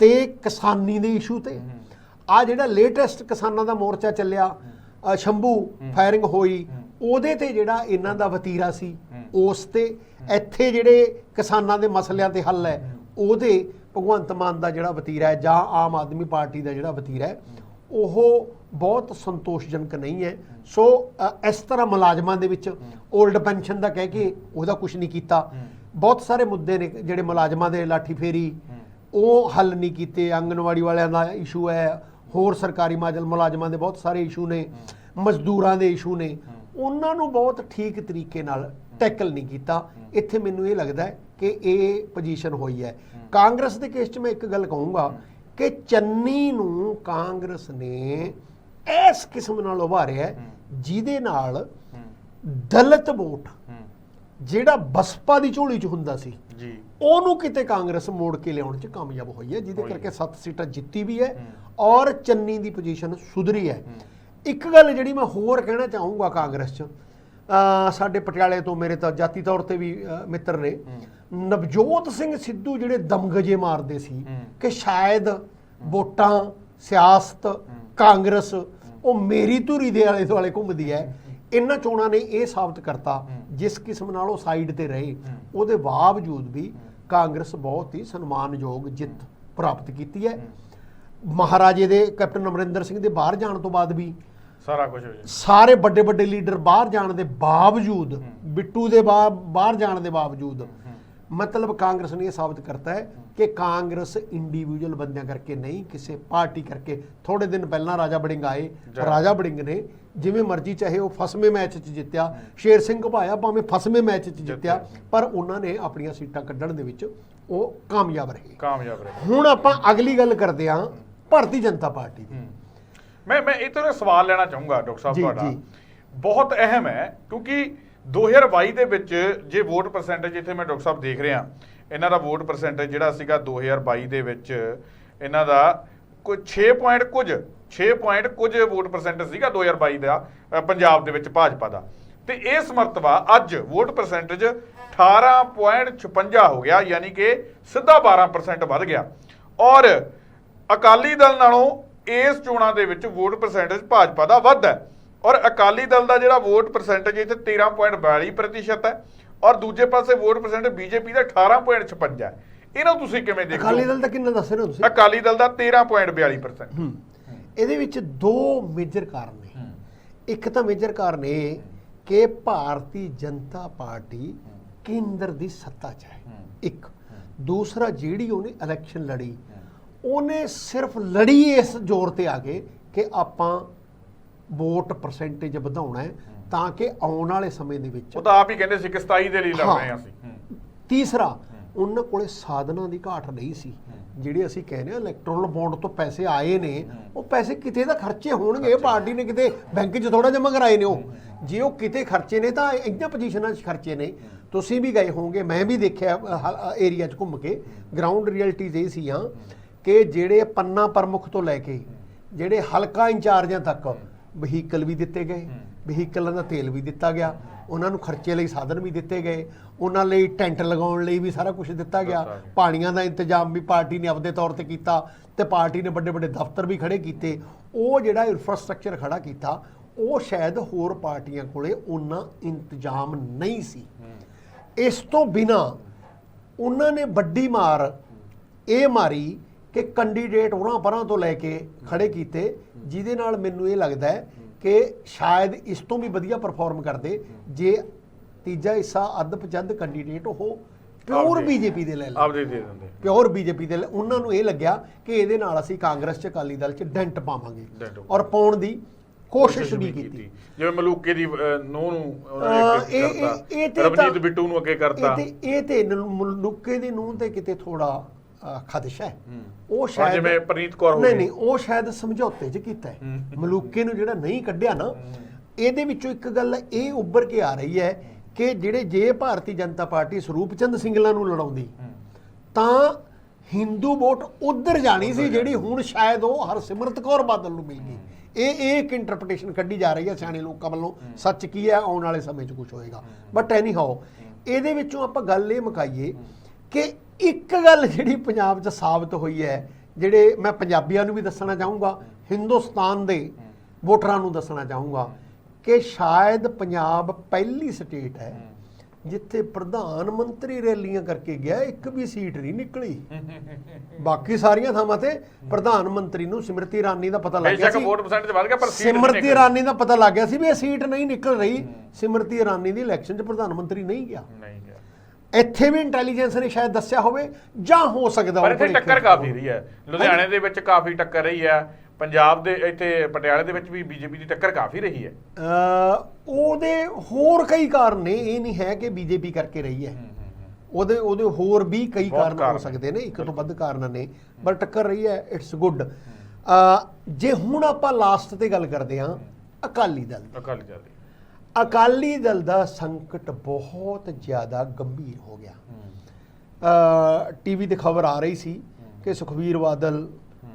ਤੇ ਕਿਸਾਨੀ ਦੇ ਇਸ਼ੂ ਤੇ। ਆ ਜਿਹੜਾ ਲੇਟੈਸਟ ਕਿਸਾਨਾਂ ਦਾ ਮੋਰਚਾ ਚੱਲਿਆ ਅ, ਸ਼ੰਭੂ ਫਾਇਰਿੰਗ ਹੋਈ। ਉਹਦੇ ਤੇ ਜਿਹੜਾ ਇਹਨਾਂ ਦਾ ਵਤੀਰਾ ਸੀ ਉਸ ਤੇ ਇੱਥੇ ਜਿਹੜੇ ਕਿਸਾਨਾਂ ਦੇ ਮਸਲਿਆਂ ਤੇ ਹੱਲ ਹੈ ਉਹਦੇ ਭਗਵੰਤ ਮਾਨ ਦਾ ਜਿਹੜਾ ਵਤੀਰਾ ਹੈ ਜਾਂ ਆਮ ਆਦਮੀ ਪਾਰਟੀ ਦਾ ਜਿਹੜਾ ਵਤੀਰਾ ਹੈ ਉਹ ਬਹੁਤ ਸੰਤੋਸ਼ਜਨਕ ਨਹੀਂ ਹੈ। ਸੋ ਅ, ਇਸ ਤਰ੍ਹਾਂ ਮੁਲਾਜ਼ਮਾਂ ਦੇ ਵਿੱਚ 올ਡ ਪੈਨਸ਼ਨ ਦਾ ਕਹਿ ਕੇ ਉਹਦਾ ਕੁਝ ਨਹੀਂ ਕੀਤਾ। ਬਹੁਤ ਸਾਰੇ ਮੁੱਦੇ ਨੇ ਜਿਹੜੇ ਮੁਲਾਜ਼ਮਾਂ ਦੇ ਲਾਠੀ ਫੇਰੀ ਉਹ ਹੱਲ ਨਹੀਂ ਕੀਤੇ। ਆਂਗਨਵਾੜੀ ਵਾਲਿਆਂ ਦਾ ਇਸ਼ੂ ਹੈ ਹੋਰ ਸਰਕਾਰੀ ਮਾਜਲ ਮੁਲਾਜ਼ਮਾਂ ਦੇ ਬਹੁਤ ਸਾਰੇ ਇਸ਼ੂ ਨੇ, ਮਜ਼ਦੂਰਾਂ ਦੇ ਇਸ਼ੂ ਨੇ, ਉਹਨਾਂ ਨੂੰ ਬਹੁਤ ਠੀਕ ਤਰੀਕੇ ਨਾਲ ਟੈਕਲ ਨਹੀਂ ਕੀਤਾ। ਇੱਥੇ ਮੈਨੂੰ ਇਹ ਲੱਗਦਾ ਕਿ ਇਹ ਪੋਜੀਸ਼ਨ ਹੋਈ ਹੈ। ਕਾਂਗਰਸ ਦੇ ਕੇਸ 'ਚ ਮੈਂ ਇੱਕ ਗੱਲ ਕਹੂੰਗਾ ਕਿ ਚੰਨੀ ਨੂੰ ਕਾਂਗਰਸ ਨੇ ਇਸ ਕਿਸਮ ਨਾਲ ਉਭਾਰਿਆ ਜਿਹਦੇ ਨਾਲ ਦਲਿਤ ਵੋਟ, ਜਿਹੜਾ ਬਸਪਾ ਦੀ ਝੋਲੀ 'ਚ ਹੁੰਦਾ ਸੀ, ਜੀ। ਉਹਨੂੰ ਕਿਤੇ ਕਾਂਗਰਸ ਮੋੜ ਕੇ ਲਿਆਉਣ 'ਚ ਕਾਮਯਾਬ ਹੋਈ ਹੈ ਜਿਹਦੇ ਕਰਕੇ 7 ਸੀਟਾਂ ਜਿੱਤੀ ਵੀ ਹੈ ਔਰ ਚੰਨੀ ਦੀ ਪੋਜੀਸ਼ਨ ਸੁਧਰੀ ਹੈ। ਇੱਕ ਗੱਲ ਜਿਹੜੀ ਮੈਂ ਹੋਰ ਕਹਿਣਾ ਚਾਹੂੰਗਾ ਕਾਂਗਰਸ 'ਚ ਸਾਡੇ ਪਟਿਆਲੇ ਤੋਂ ਮੇਰੇ ਤਾਂ ਜਾਤੀ ਤੌਰ ਤੇ ਵੀ ਮਿੱਤਰ ਨੇ। ਨਵਜੋਤ ਸਿੰਘ ਸਿੱਧੂ ਜਿਹੜੇ ਦਮਗਜੇ ਮਾਰਦੇ ਸੀ ਕਿ ਸ਼ਾਇਦ ਵੋਟਾਂ ਸਿਆਸਤ ਕਾਂਗਰਸ ਉਹ ਮੇਰੀ ਧੁਰੀ ਦੇ ਆਲੇ ਦੁਆਲੇ ਘੁੰਮਦੀ ਹੈ। ਇਹਨਾਂ ਚੋਣਾਂ ਨੇ ਇਹ ਸਾਬਤ ਕਰਤਾ ਜਿਸ ਕਿਸਮ ਨਾਲ ਉਹ ਸਾਈਡ ਤੇ ਰਹੇ। ਉਹਦੇ ਬਾਵਜੂਦ ਵੀ ਕਾਂਗਰਸ ਬਹੁਤ ਹੀ ਸਨਮਾਨਯੋਗ ਜਿੱਤ ਪ੍ਰਾਪਤ ਕੀਤੀ ਹੈ। ਮਹਾਰਾਜੇ ਦੇ ਕੈਪਟਨ ਅਮਰਿੰਦਰ ਸਿੰਘ ਦੇ ਬਾਹਰ ਜਾਣ ਤੋਂ ਬਾਅਦ ਵੀ ਸਾਰਾ ਕੁਝ ਹੋ ਜਾ ਸਾਰੇ ਵੱਡੇ ਵੱਡੇ ਲੀਡਰ ਬਾਹਰ ਜਾਣ ਦੇ ਬਾਵਜੂਦ ਬਿੱਟੂ ਦੇ ਬਾਹਰ ਜਾਣ ਦੇ ਬਾਵਜੂਦ ਮਤਲਬ ਕਾਂਗਰਸ ਨੇ ਇਹ ਸਾਬਤ ਕਰਤਾ ਹੈ। ਕਿ ਕਾਂਗਰਸ ਇੰਡੀਵਿਜੂਅਲ ਬੰਦਿਆਂ ਕਰਕੇ ਨਹੀਂ ਕਿਸੇ ਪਾਰਟੀ ਕਰਕੇ। ਥੋੜੇ ਦਿਨ ਪਹਿਲਾਂ ਰਾਜਾ ਬੜਿੰਗ ਆਏ ਰਾਜਾ ਬੜਿੰਗ ਨੇ ਜਿਵੇਂ ਮਰਜ਼ੀ ਚਾਹੇ ਉਹ ਫਸਵੇਂ ਮੈਚ 'ਚ ਜਿੱਤਿਆ ਸ਼ੇਰ ਸਿੰਘ ਘੁਬਾਇਆ ਭਾਵੇਂ ਫਸਵੇਂ ਮੈਚ 'ਚ ਜਿੱਤਿਆ ਪਰ ਉਹਨਾਂ ਨੇ ਆਪਣੀਆਂ ਸੀਟਾਂ ਕੱਢਣ ਦੇ ਵਿੱਚ ਉਹ ਕਾਮਯਾਬ ਰਹੇ। ਕਾਮਯਾਬ ਰਹੇ। ਹੁਣ ਆਪਾਂ ਅਗਲੀ ਗੱਲ ਕਰਦੇ ਹਾਂ ਭਾਰਤੀ ਜਨਤਾ ਪਾਰਟੀ ਦੀ। ਮੈਂ ਮੈਂ ਇਹ ਤੋਂ ਸਵਾਲ ਲੈਣਾ ਚਾਹੂੰਗਾ ਡਾਕਟਰ ਸਾਹਿਬ ਤੁਹਾਡਾ। ਬਹੁਤ ਅਹਿਮ ਹੈ ਕਿਉਂਕਿ 2022 ਦੇ ਵਿੱਚ ਜੇ ਵੋਟ ਪਰਸੈਂਟੇਜ ਇੱਥੇ ਮੈਂ ਡਾਕਟਰ ਸਾਹਿਬ ਦੇਖ ਰਿਹਾ ਇਹਨਾਂ ਦਾ ਵੋਟ ਪਰਸੈਂਟੇਜ ਜਿਹੜਾ ਸੀਗਾ 2022 ਦੇ ਵਿੱਚ, ਇਹਨਾਂ ਦਾ ਕੋਈ 6 ਪੁਆਇੰਟ ਕੁਝ 6 ਪੁਆਇੰਟ ਕੁਝ ਵੋਟ ਪਰਸੈਂਟੇਜ ਸੀਗਾ 2022 ਦਾ ਪੰਜਾਬ ਦੇ ਵਿੱਚ ਭਾਜਪਾ ਦਾ। ਤੇ ਇਹ ਮਰਤਬਾ ਅੱਜ ਵੋਟ ਪਰਸੈਂਟੇਜ 18.56 ਹੋ ਗਿਆ, ਯਾਨੀ ਕਿ ਸਿੱਧਾ 12% ਵੱਧ ਗਿਆ। ਔਰ ਅਕਾਲੀ ਦਲ ਨਾਲੋਂ ਇਸ ਚੋਣਾਂ ਦੇ ਵਿੱਚ ਵੋਟ ਪਰਸੈਂਟੇਜ ਭਾਜਪਾ ਦਾ ਵੱਧ ਹੈ। ਔਰ ਅਕਾਲੀ ਦਲ ਦਾ ਜਿਹੜਾ ਵੋਟ ਪਰਸੈਂਟੇਜ ਇੱਥੇ 13.42% ਹੈ। ਔਰ ਦੂਜੇ ਪਾਸੇ ਵੋਟ ਪਰਸੈਂਟੇਜ ਬੀਜੇਪੀ ਦਾ 18.56 ਹੈ। ਇਹਨਾਂ ਤੁਸੀਂ ਕਿਵੇਂ ਦੇਖਦੇ ਅਕਾਲੀ ਦਲ ਦਾ ਕਿੰਨਾ ਦੱਸ ਰਹੇ ਹੋ ਤੁਸੀਂ? ਅਕਾਲੀ ਦਲ ਦਾ 13.42% ਹੂੰ। ਇਹਦੇ ਵਿੱਚ ਦੋ ਮੇਜਰ ਕਾਰਨ ਨੇ। ਇੱਕ ਤਾਂ ਮੇਜਰ ਕਾਰਨ ਇਹ ਕਿ ਭਾਰਤੀ ਜਨਤਾ ਪਾਰਟੀ ਕੇਂਦਰ ਦੀ ਸੱਤਾ 'ਚ ਹੈ। ਇੱਕ। ਦੂਸਰਾ ਜਿਹੜੀ ਉਹਨੇ ਇਲੈਕਸ਼ਨ ਲੜੀ ਉਹਨੇ ਸਿਰਫ ਲੜੀ ਇਸ ਜ਼ੋਰ ਤੇ ਆ ਕੇ ਕਿ ਆਪਾਂ ਵੋਟ ਪਰਸੈਂਟੇਜ ਵਧਾਉਣਾ ਹੈ। ਤਾਂ ਕਿ ਆਉਣ ਵਾਲੇ ਸਮੇਂ ਦੇ ਵਿੱਚ ਉਹ ਤਾਂ ਆਪ ਹੀ ਕਹਿੰਦੇ ਸੀ ਕਿ 27 ਦੇ ਲਈ ਲੜ ਰਹੇ ਹਾਂ ਅਸੀਂ। ਤੀਸਰਾ ਉਹਨਾਂ ਕੋਲੇ ਸਾਧਨਾਂ ਦੀ ਘਾਟ ਨਹੀਂ ਸੀ। ਜਿਹੜੇ ਅਸੀਂ ਕਹਿੰਦੇ ਆ ਇਲੈਕਟ੍ਰੋਨਲ ਬੌਂਡ ਤੋਂ ਪੈਸੇ ਆਏ ਨੇ ਉਹ ਪੈਸੇ ਕਿਤੇ ਤਾਂ ਖਰਚੇ ਹੋਣਗੇ। ਪਾਰਟੀ ਨੇ ਕਿਤੇ ਬੈਂਕ 'ਚ ਥੋੜਾ ਜਮ੍ਹਾਂ ਕਰਾਏ ਨੇ ਉਹ। ਜੇ ਉਹ ਕਿਤੇ ਖਰਚੇ ਨੇ ਤਾਂ ਇੰਨੀਆਂ ਪੋਜੀਸ਼ਨਾਂ 'ਚ ਖਰਚੇ ਨੇ। ਤੁਸੀਂ ਵੀ ਗਏ ਹੋਵੋਗੇ ਮੈਂ ਵੀ ਦੇਖਿਆ ਏਰੀਆ 'ਚ ਘੁੰਮ ਕੇ। ਗਰਾਊਂਡ ਰਿਐਲਿਟੀਜ਼ ਇਹ ਸੀ ਹਾਂ। ਕਿ ਜਿਹੜੇ ਪੰਨਾ ਪ੍ਰਮੁੱਖ ਤੋਂ ਲੈ ਕੇ ਜਿਹੜੇ ਹਲਕਾ ਇੰਚਾਰਜਾਂ ਤੱਕ ਵਹੀਕਲ ਵੀ ਦਿੱਤੇ ਗਏ। ਵਹੀਕਲਾਂ ਦਾ ਤੇਲ ਵੀ ਦਿੱਤਾ ਗਿਆ ਉਹਨਾਂ ਨੂੰ ਖਰਚੇ ਲਈ ਸਾਧਨ ਵੀ ਦਿੱਤੇ ਗਏ ਉਹਨਾਂ ਲਈ ਟੈਂਟ ਲਗਾਉਣ ਲਈ ਵੀ ਸਾਰਾ ਕੁਝ ਦਿੱਤਾ ਗਿਆ। ਪਾਣੀਆਂ ਦਾ ਇੰਤਜ਼ਾਮ ਵੀ ਪਾਰਟੀ ਨੇ ਆਪਦੇ ਤੌਰ ਤੇ ਕੀਤਾ ਤੇ ਪਾਰਟੀ ਨੇ ਵੱਡੇ ਵੱਡੇ ਦਫ਼ਤਰ ਵੀ ਖੜੇ ਕੀਤੇ। ਉਹ ਜਿਹੜਾ ਇਨਫਰਾਸਟ੍ਰਕਚਰ ਖੜਾ ਕੀਤਾ ਉਹ ਸ਼ਾਇਦ ਹੋਰ ਪਾਰਟੀਆਂ ਕੋਲੇ ਉਹਨਾਂ ਇੰਤਜ਼ਾਮ ਨਹੀਂ ਸੀ। ਇਸ ਤੋਂ ਬਿਨਾ ਉਹਨਾਂ ਨੇ ਵੱਡੀ ਮਾਰ ਇਹ ਮਾਰੀ ਕਿ ਕੈਂਡੀਡੇਟ ਉਹਨਾਂ ਪਰਾਂ ਤੋਂ ਲੈ ਕੇ ਖੜੇ ਕੀਤੇ ਜਿਹਦੇ ਨਾਲ ਮੈਨੂੰ ਇਹ ਲੱਗਦਾ ਹੈ ਕਿ ਸ਼ਾਇਦ ਇਸ ਤੋਂ ਵੀ ਵਧੀਆ ਪਰਫਾਰਮ ਕਰਦੇ ਜੇ ਤੀਜਾ ਹਿੱਸਾ ਅੱਧ ਪਚੱਧ ਕੈਂਡੀਡੇਟ ਉਹ ਪਿਓਰ ਬੀਜੇਪੀ ਦੇ ਲੈ ਲੈਣ ਆਪਦੇ ਦੇ ਦਿੰਦੇ। ਪਿਓਰ ਬੀਜੇਪੀ ਦੇ ਲੈ- ਉਹਨਾਂ ਨੂੰ ਇਹ ਲੱਗਿਆ ਕਿ ਇਹਦੇ ਨਾਲ ਅਸੀਂ ਕਾਂਗਰਸ ਚ ਅਕਾਲੀ ਦਲ ਚ ਡੈਂਟ ਪਾਵਾਂਗੇ ਔਰ ਪਾਉਣ ਦੀ ਕੋਸ਼ਿਸ਼ ਵੀ ਕੀਤੀ। ਜਿਵੇਂ ਮਲੂਕੇ ਦੀ ਨੂੰਹ ਨੂੰ ਉਹਨਾਂ ਨੇ ਕਰਤਾ ਇਹ- ਇਹ ਤੇ ਰਵਜੀਤ ਤਾਂ- ਬਿੱਟੂ ਨੂੰ ਅੱਗੇ ਕਰਤਾ। ਇਹ ਤੇ ਇਹ ਤੇ ਨ- ਮਲੂਕੇ ਦੀ ਨੂੰਹ ਤੇ ਕਿਤੇ ਥੋੜਾ ਖਦਸ਼ਾ ਹੈ। ਉਹ ਸ਼ਾਇਦ ਜਿਵੇਂ ਪ੍ਰੀਤ ਕੌਰ ਨਹੀਂ। ਨਹੀਂ ਉਹ ਸ਼ਾਇਦ ਸਮਝੌਤੇ 'ਚ ਕੀਤਾ ਹੈ। ਮਲੂਕੇ ਨੂੰ ਜਿਹੜਾ ਨਹੀਂ ਕੱਢਿਆ ਨਾ ਇਹਦੇ ਵਿੱਚੋਂ ਇੱਕ ਗੱਲ ਇਹ ਉੱਭਰ ਕੇ ਆ ਰਹੀ ਹੈ ਕਿ ਜਿਹੜੇ ਜੇ ਭਾਰਤੀ ਜਨਤਾ ਪਾਰਟੀ ਸਰੂਪ ਚੰਦ ਸਿੰਗਲਾ ਨੂੰ ਲੜਾਉਂਦੀ ਤਾਂ ਹਿੰਦੂ ਵੋਟ ਉਧਰ ਜਾਣੀ ਸੀ ਜਿਹੜੀ ਹੁਣ ਸ਼ਾਇਦ ਉਹ ਹਰਸਿਮਰਤ ਕੌਰ ਬਾਦਲ ਨੂੰ ਮਿਲ ਗਈ। ਇਹ ਇਹ ਇੱਕ ਇੰਟਰਪ੍ਰੀਟੇਸ਼ਨ ਕੱਢੀ ਜਾ ਰਹੀ ਹੈ ਸਿਆਣੇ ਲੋਕਾਂ ਵੱਲੋਂ। ਸੱਚ ਕੀ ਹੈ ਆਉਣ ਵਾਲੇ ਸਮੇਂ 'ਚ ਕੁਝ ਹੋਏਗਾ। ਬਟ ਐਨੀ ਹਾਓ ਇਹਦੇ ਵਿੱਚੋਂ ਆਪਾਂ ਗੱਲ ਇਹ ਮੁਕਾਈਏ ਕਿ ਇੱਕ ਗੱਲ ਜਿਹੜੀ ਪੰਜਾਬ 'ਚ ਸਾਬਤ ਹੋਈ ਹੈ ਜਿਹੜੇ ਮੈਂ ਪੰਜਾਬੀਆਂ ਨੂੰ ਵੀ ਦੱਸਣਾ ਚਾਹੂੰਗਾ ਹਿੰਦੁਸਤਾਨ ਦੇ ਵੋਟਰਾਂ ਨੂੰ ਦੱਸਣਾ ਚਾਹੂੰਗਾ ਕਿ ਸ਼ਾਇਦ ਪੰਜਾਬ ਪਹਿਲੀ ਸਟੇਟ ਹੈ ਜਿੱਥੇ ਪ੍ਰਧਾਨ ਮੰਤਰੀ ਰੈਲੀਆਂ ਕਰਕੇ ਗਿਆ ਇੱਕ ਵੀ ਸੀਟ ਨਹੀਂ ਨਿਕਲੀ। ਬਾਕੀ ਸਾਰੀਆਂ ਥਾਵਾਂ ਤੇ ਪ੍ਰਧਾਨ ਮੰਤਰੀ ਨੂੰ ਸਿਮਰਤੀ ਇਰਾਨੀ ਦਾ ਪਤਾ ਲੱਗ ਗਿਆ ਸੀ। ਵੋਟ ਪਰਸੈਂਟ ਵੱਧ ਗਿਆ ਪਰ ਸੀਟ ਨਹੀਂ ਸਿਮਰਤੀ ਨਿਕਲੀ। ਇਰਾਨੀ ਦਾ ਪਤਾ ਲੱਗ ਗਿਆ ਸੀ ਵੀ ਇਹ ਸੀਟ ਨਹੀਂ ਨਿਕਲ ਰਹੀ। ਸਿਮਰਤੀ ਇਰਾਨੀ ਦੀ ਇਲੈਕਸ਼ਨ 'ਚ ਪ੍ਰਧਾਨ ਮੰਤਰੀ ਨਹੀਂ ਗਿਆ। ਨਹੀਂ ਗਿਆ। ਇੱਥੇ ਵੀ ਇੰਟੈਲੀਜੈਂਸ ਨੇ ਸ਼ਾਇਦ ਦੱਸਿਆ ਹੋਵੇ ਜਾਂ ਹੋ ਸਕਦਾ ਪਰ ਇੱਥੇ ਟੱਕਰ ਕਾਫੀ। ਰਹੀ ਹੈ। ਲੁਧਿਆਣੇ ਦੇ ਵਿੱਚ ਕਾਫੀ ਟੱਕਰ ਰਹੀ ਹੈ। ਪੰਜਾਬ ਦੇ ਇੱਥੇ ਪਟਿਆਲੇ ਦੇ ਵਿੱਚ ਵੀ ਬੀਜੇਪੀ ਦੀ ਟੱਕਰ ਕਾਫੀ ਰਹੀ ਹੈ। ਉਹਦੇ ਹੋਰ ਕਈ ਕਾਰਨ ਨੇ ਇਹ ਨਹੀਂ ਹੈ ਕਿ ਬੀਜੇਪੀ ਕਰਕੇ ਰਹੀ ਹੈ। ਉਹਦੇ ਉਹਦੇ ਹੋਰ ਵੀ ਕਈ ਕਾਰਨ ਹੋ ਸਕਦੇ ਨੇ ਇੱਕ ਤੋਂ ਵੱਧ ਕਾਰਨ ਨੇ ਪਰ ਟੱਕਰ ਰਹੀ ਹੈ ਇਟਸ ਗੁੱਡ ਜੇ ਹੁਣ ਆਪਾਂ ਲਾਸਟ ਤੇ ਗੱਲ ਕਰਦੇ ਹਾਂ ਅਕਾਲੀ ਦਲ। ਅਕਾਲੀ ਦਲ ਅਕਾਲੀ ਦਲ ਦਾ ਸੰਕਟ ਬਹੁਤ ਜ਼ਿਆਦਾ ਗੰਭੀਰ ਹੋ ਗਿਆ। ਟੀਵੀ ਤੇ ਖਬਰ ਆ ਰਹੀ ਸੀ ਕਿ ਸੁਖਵੀਰ ਬਾਦਲ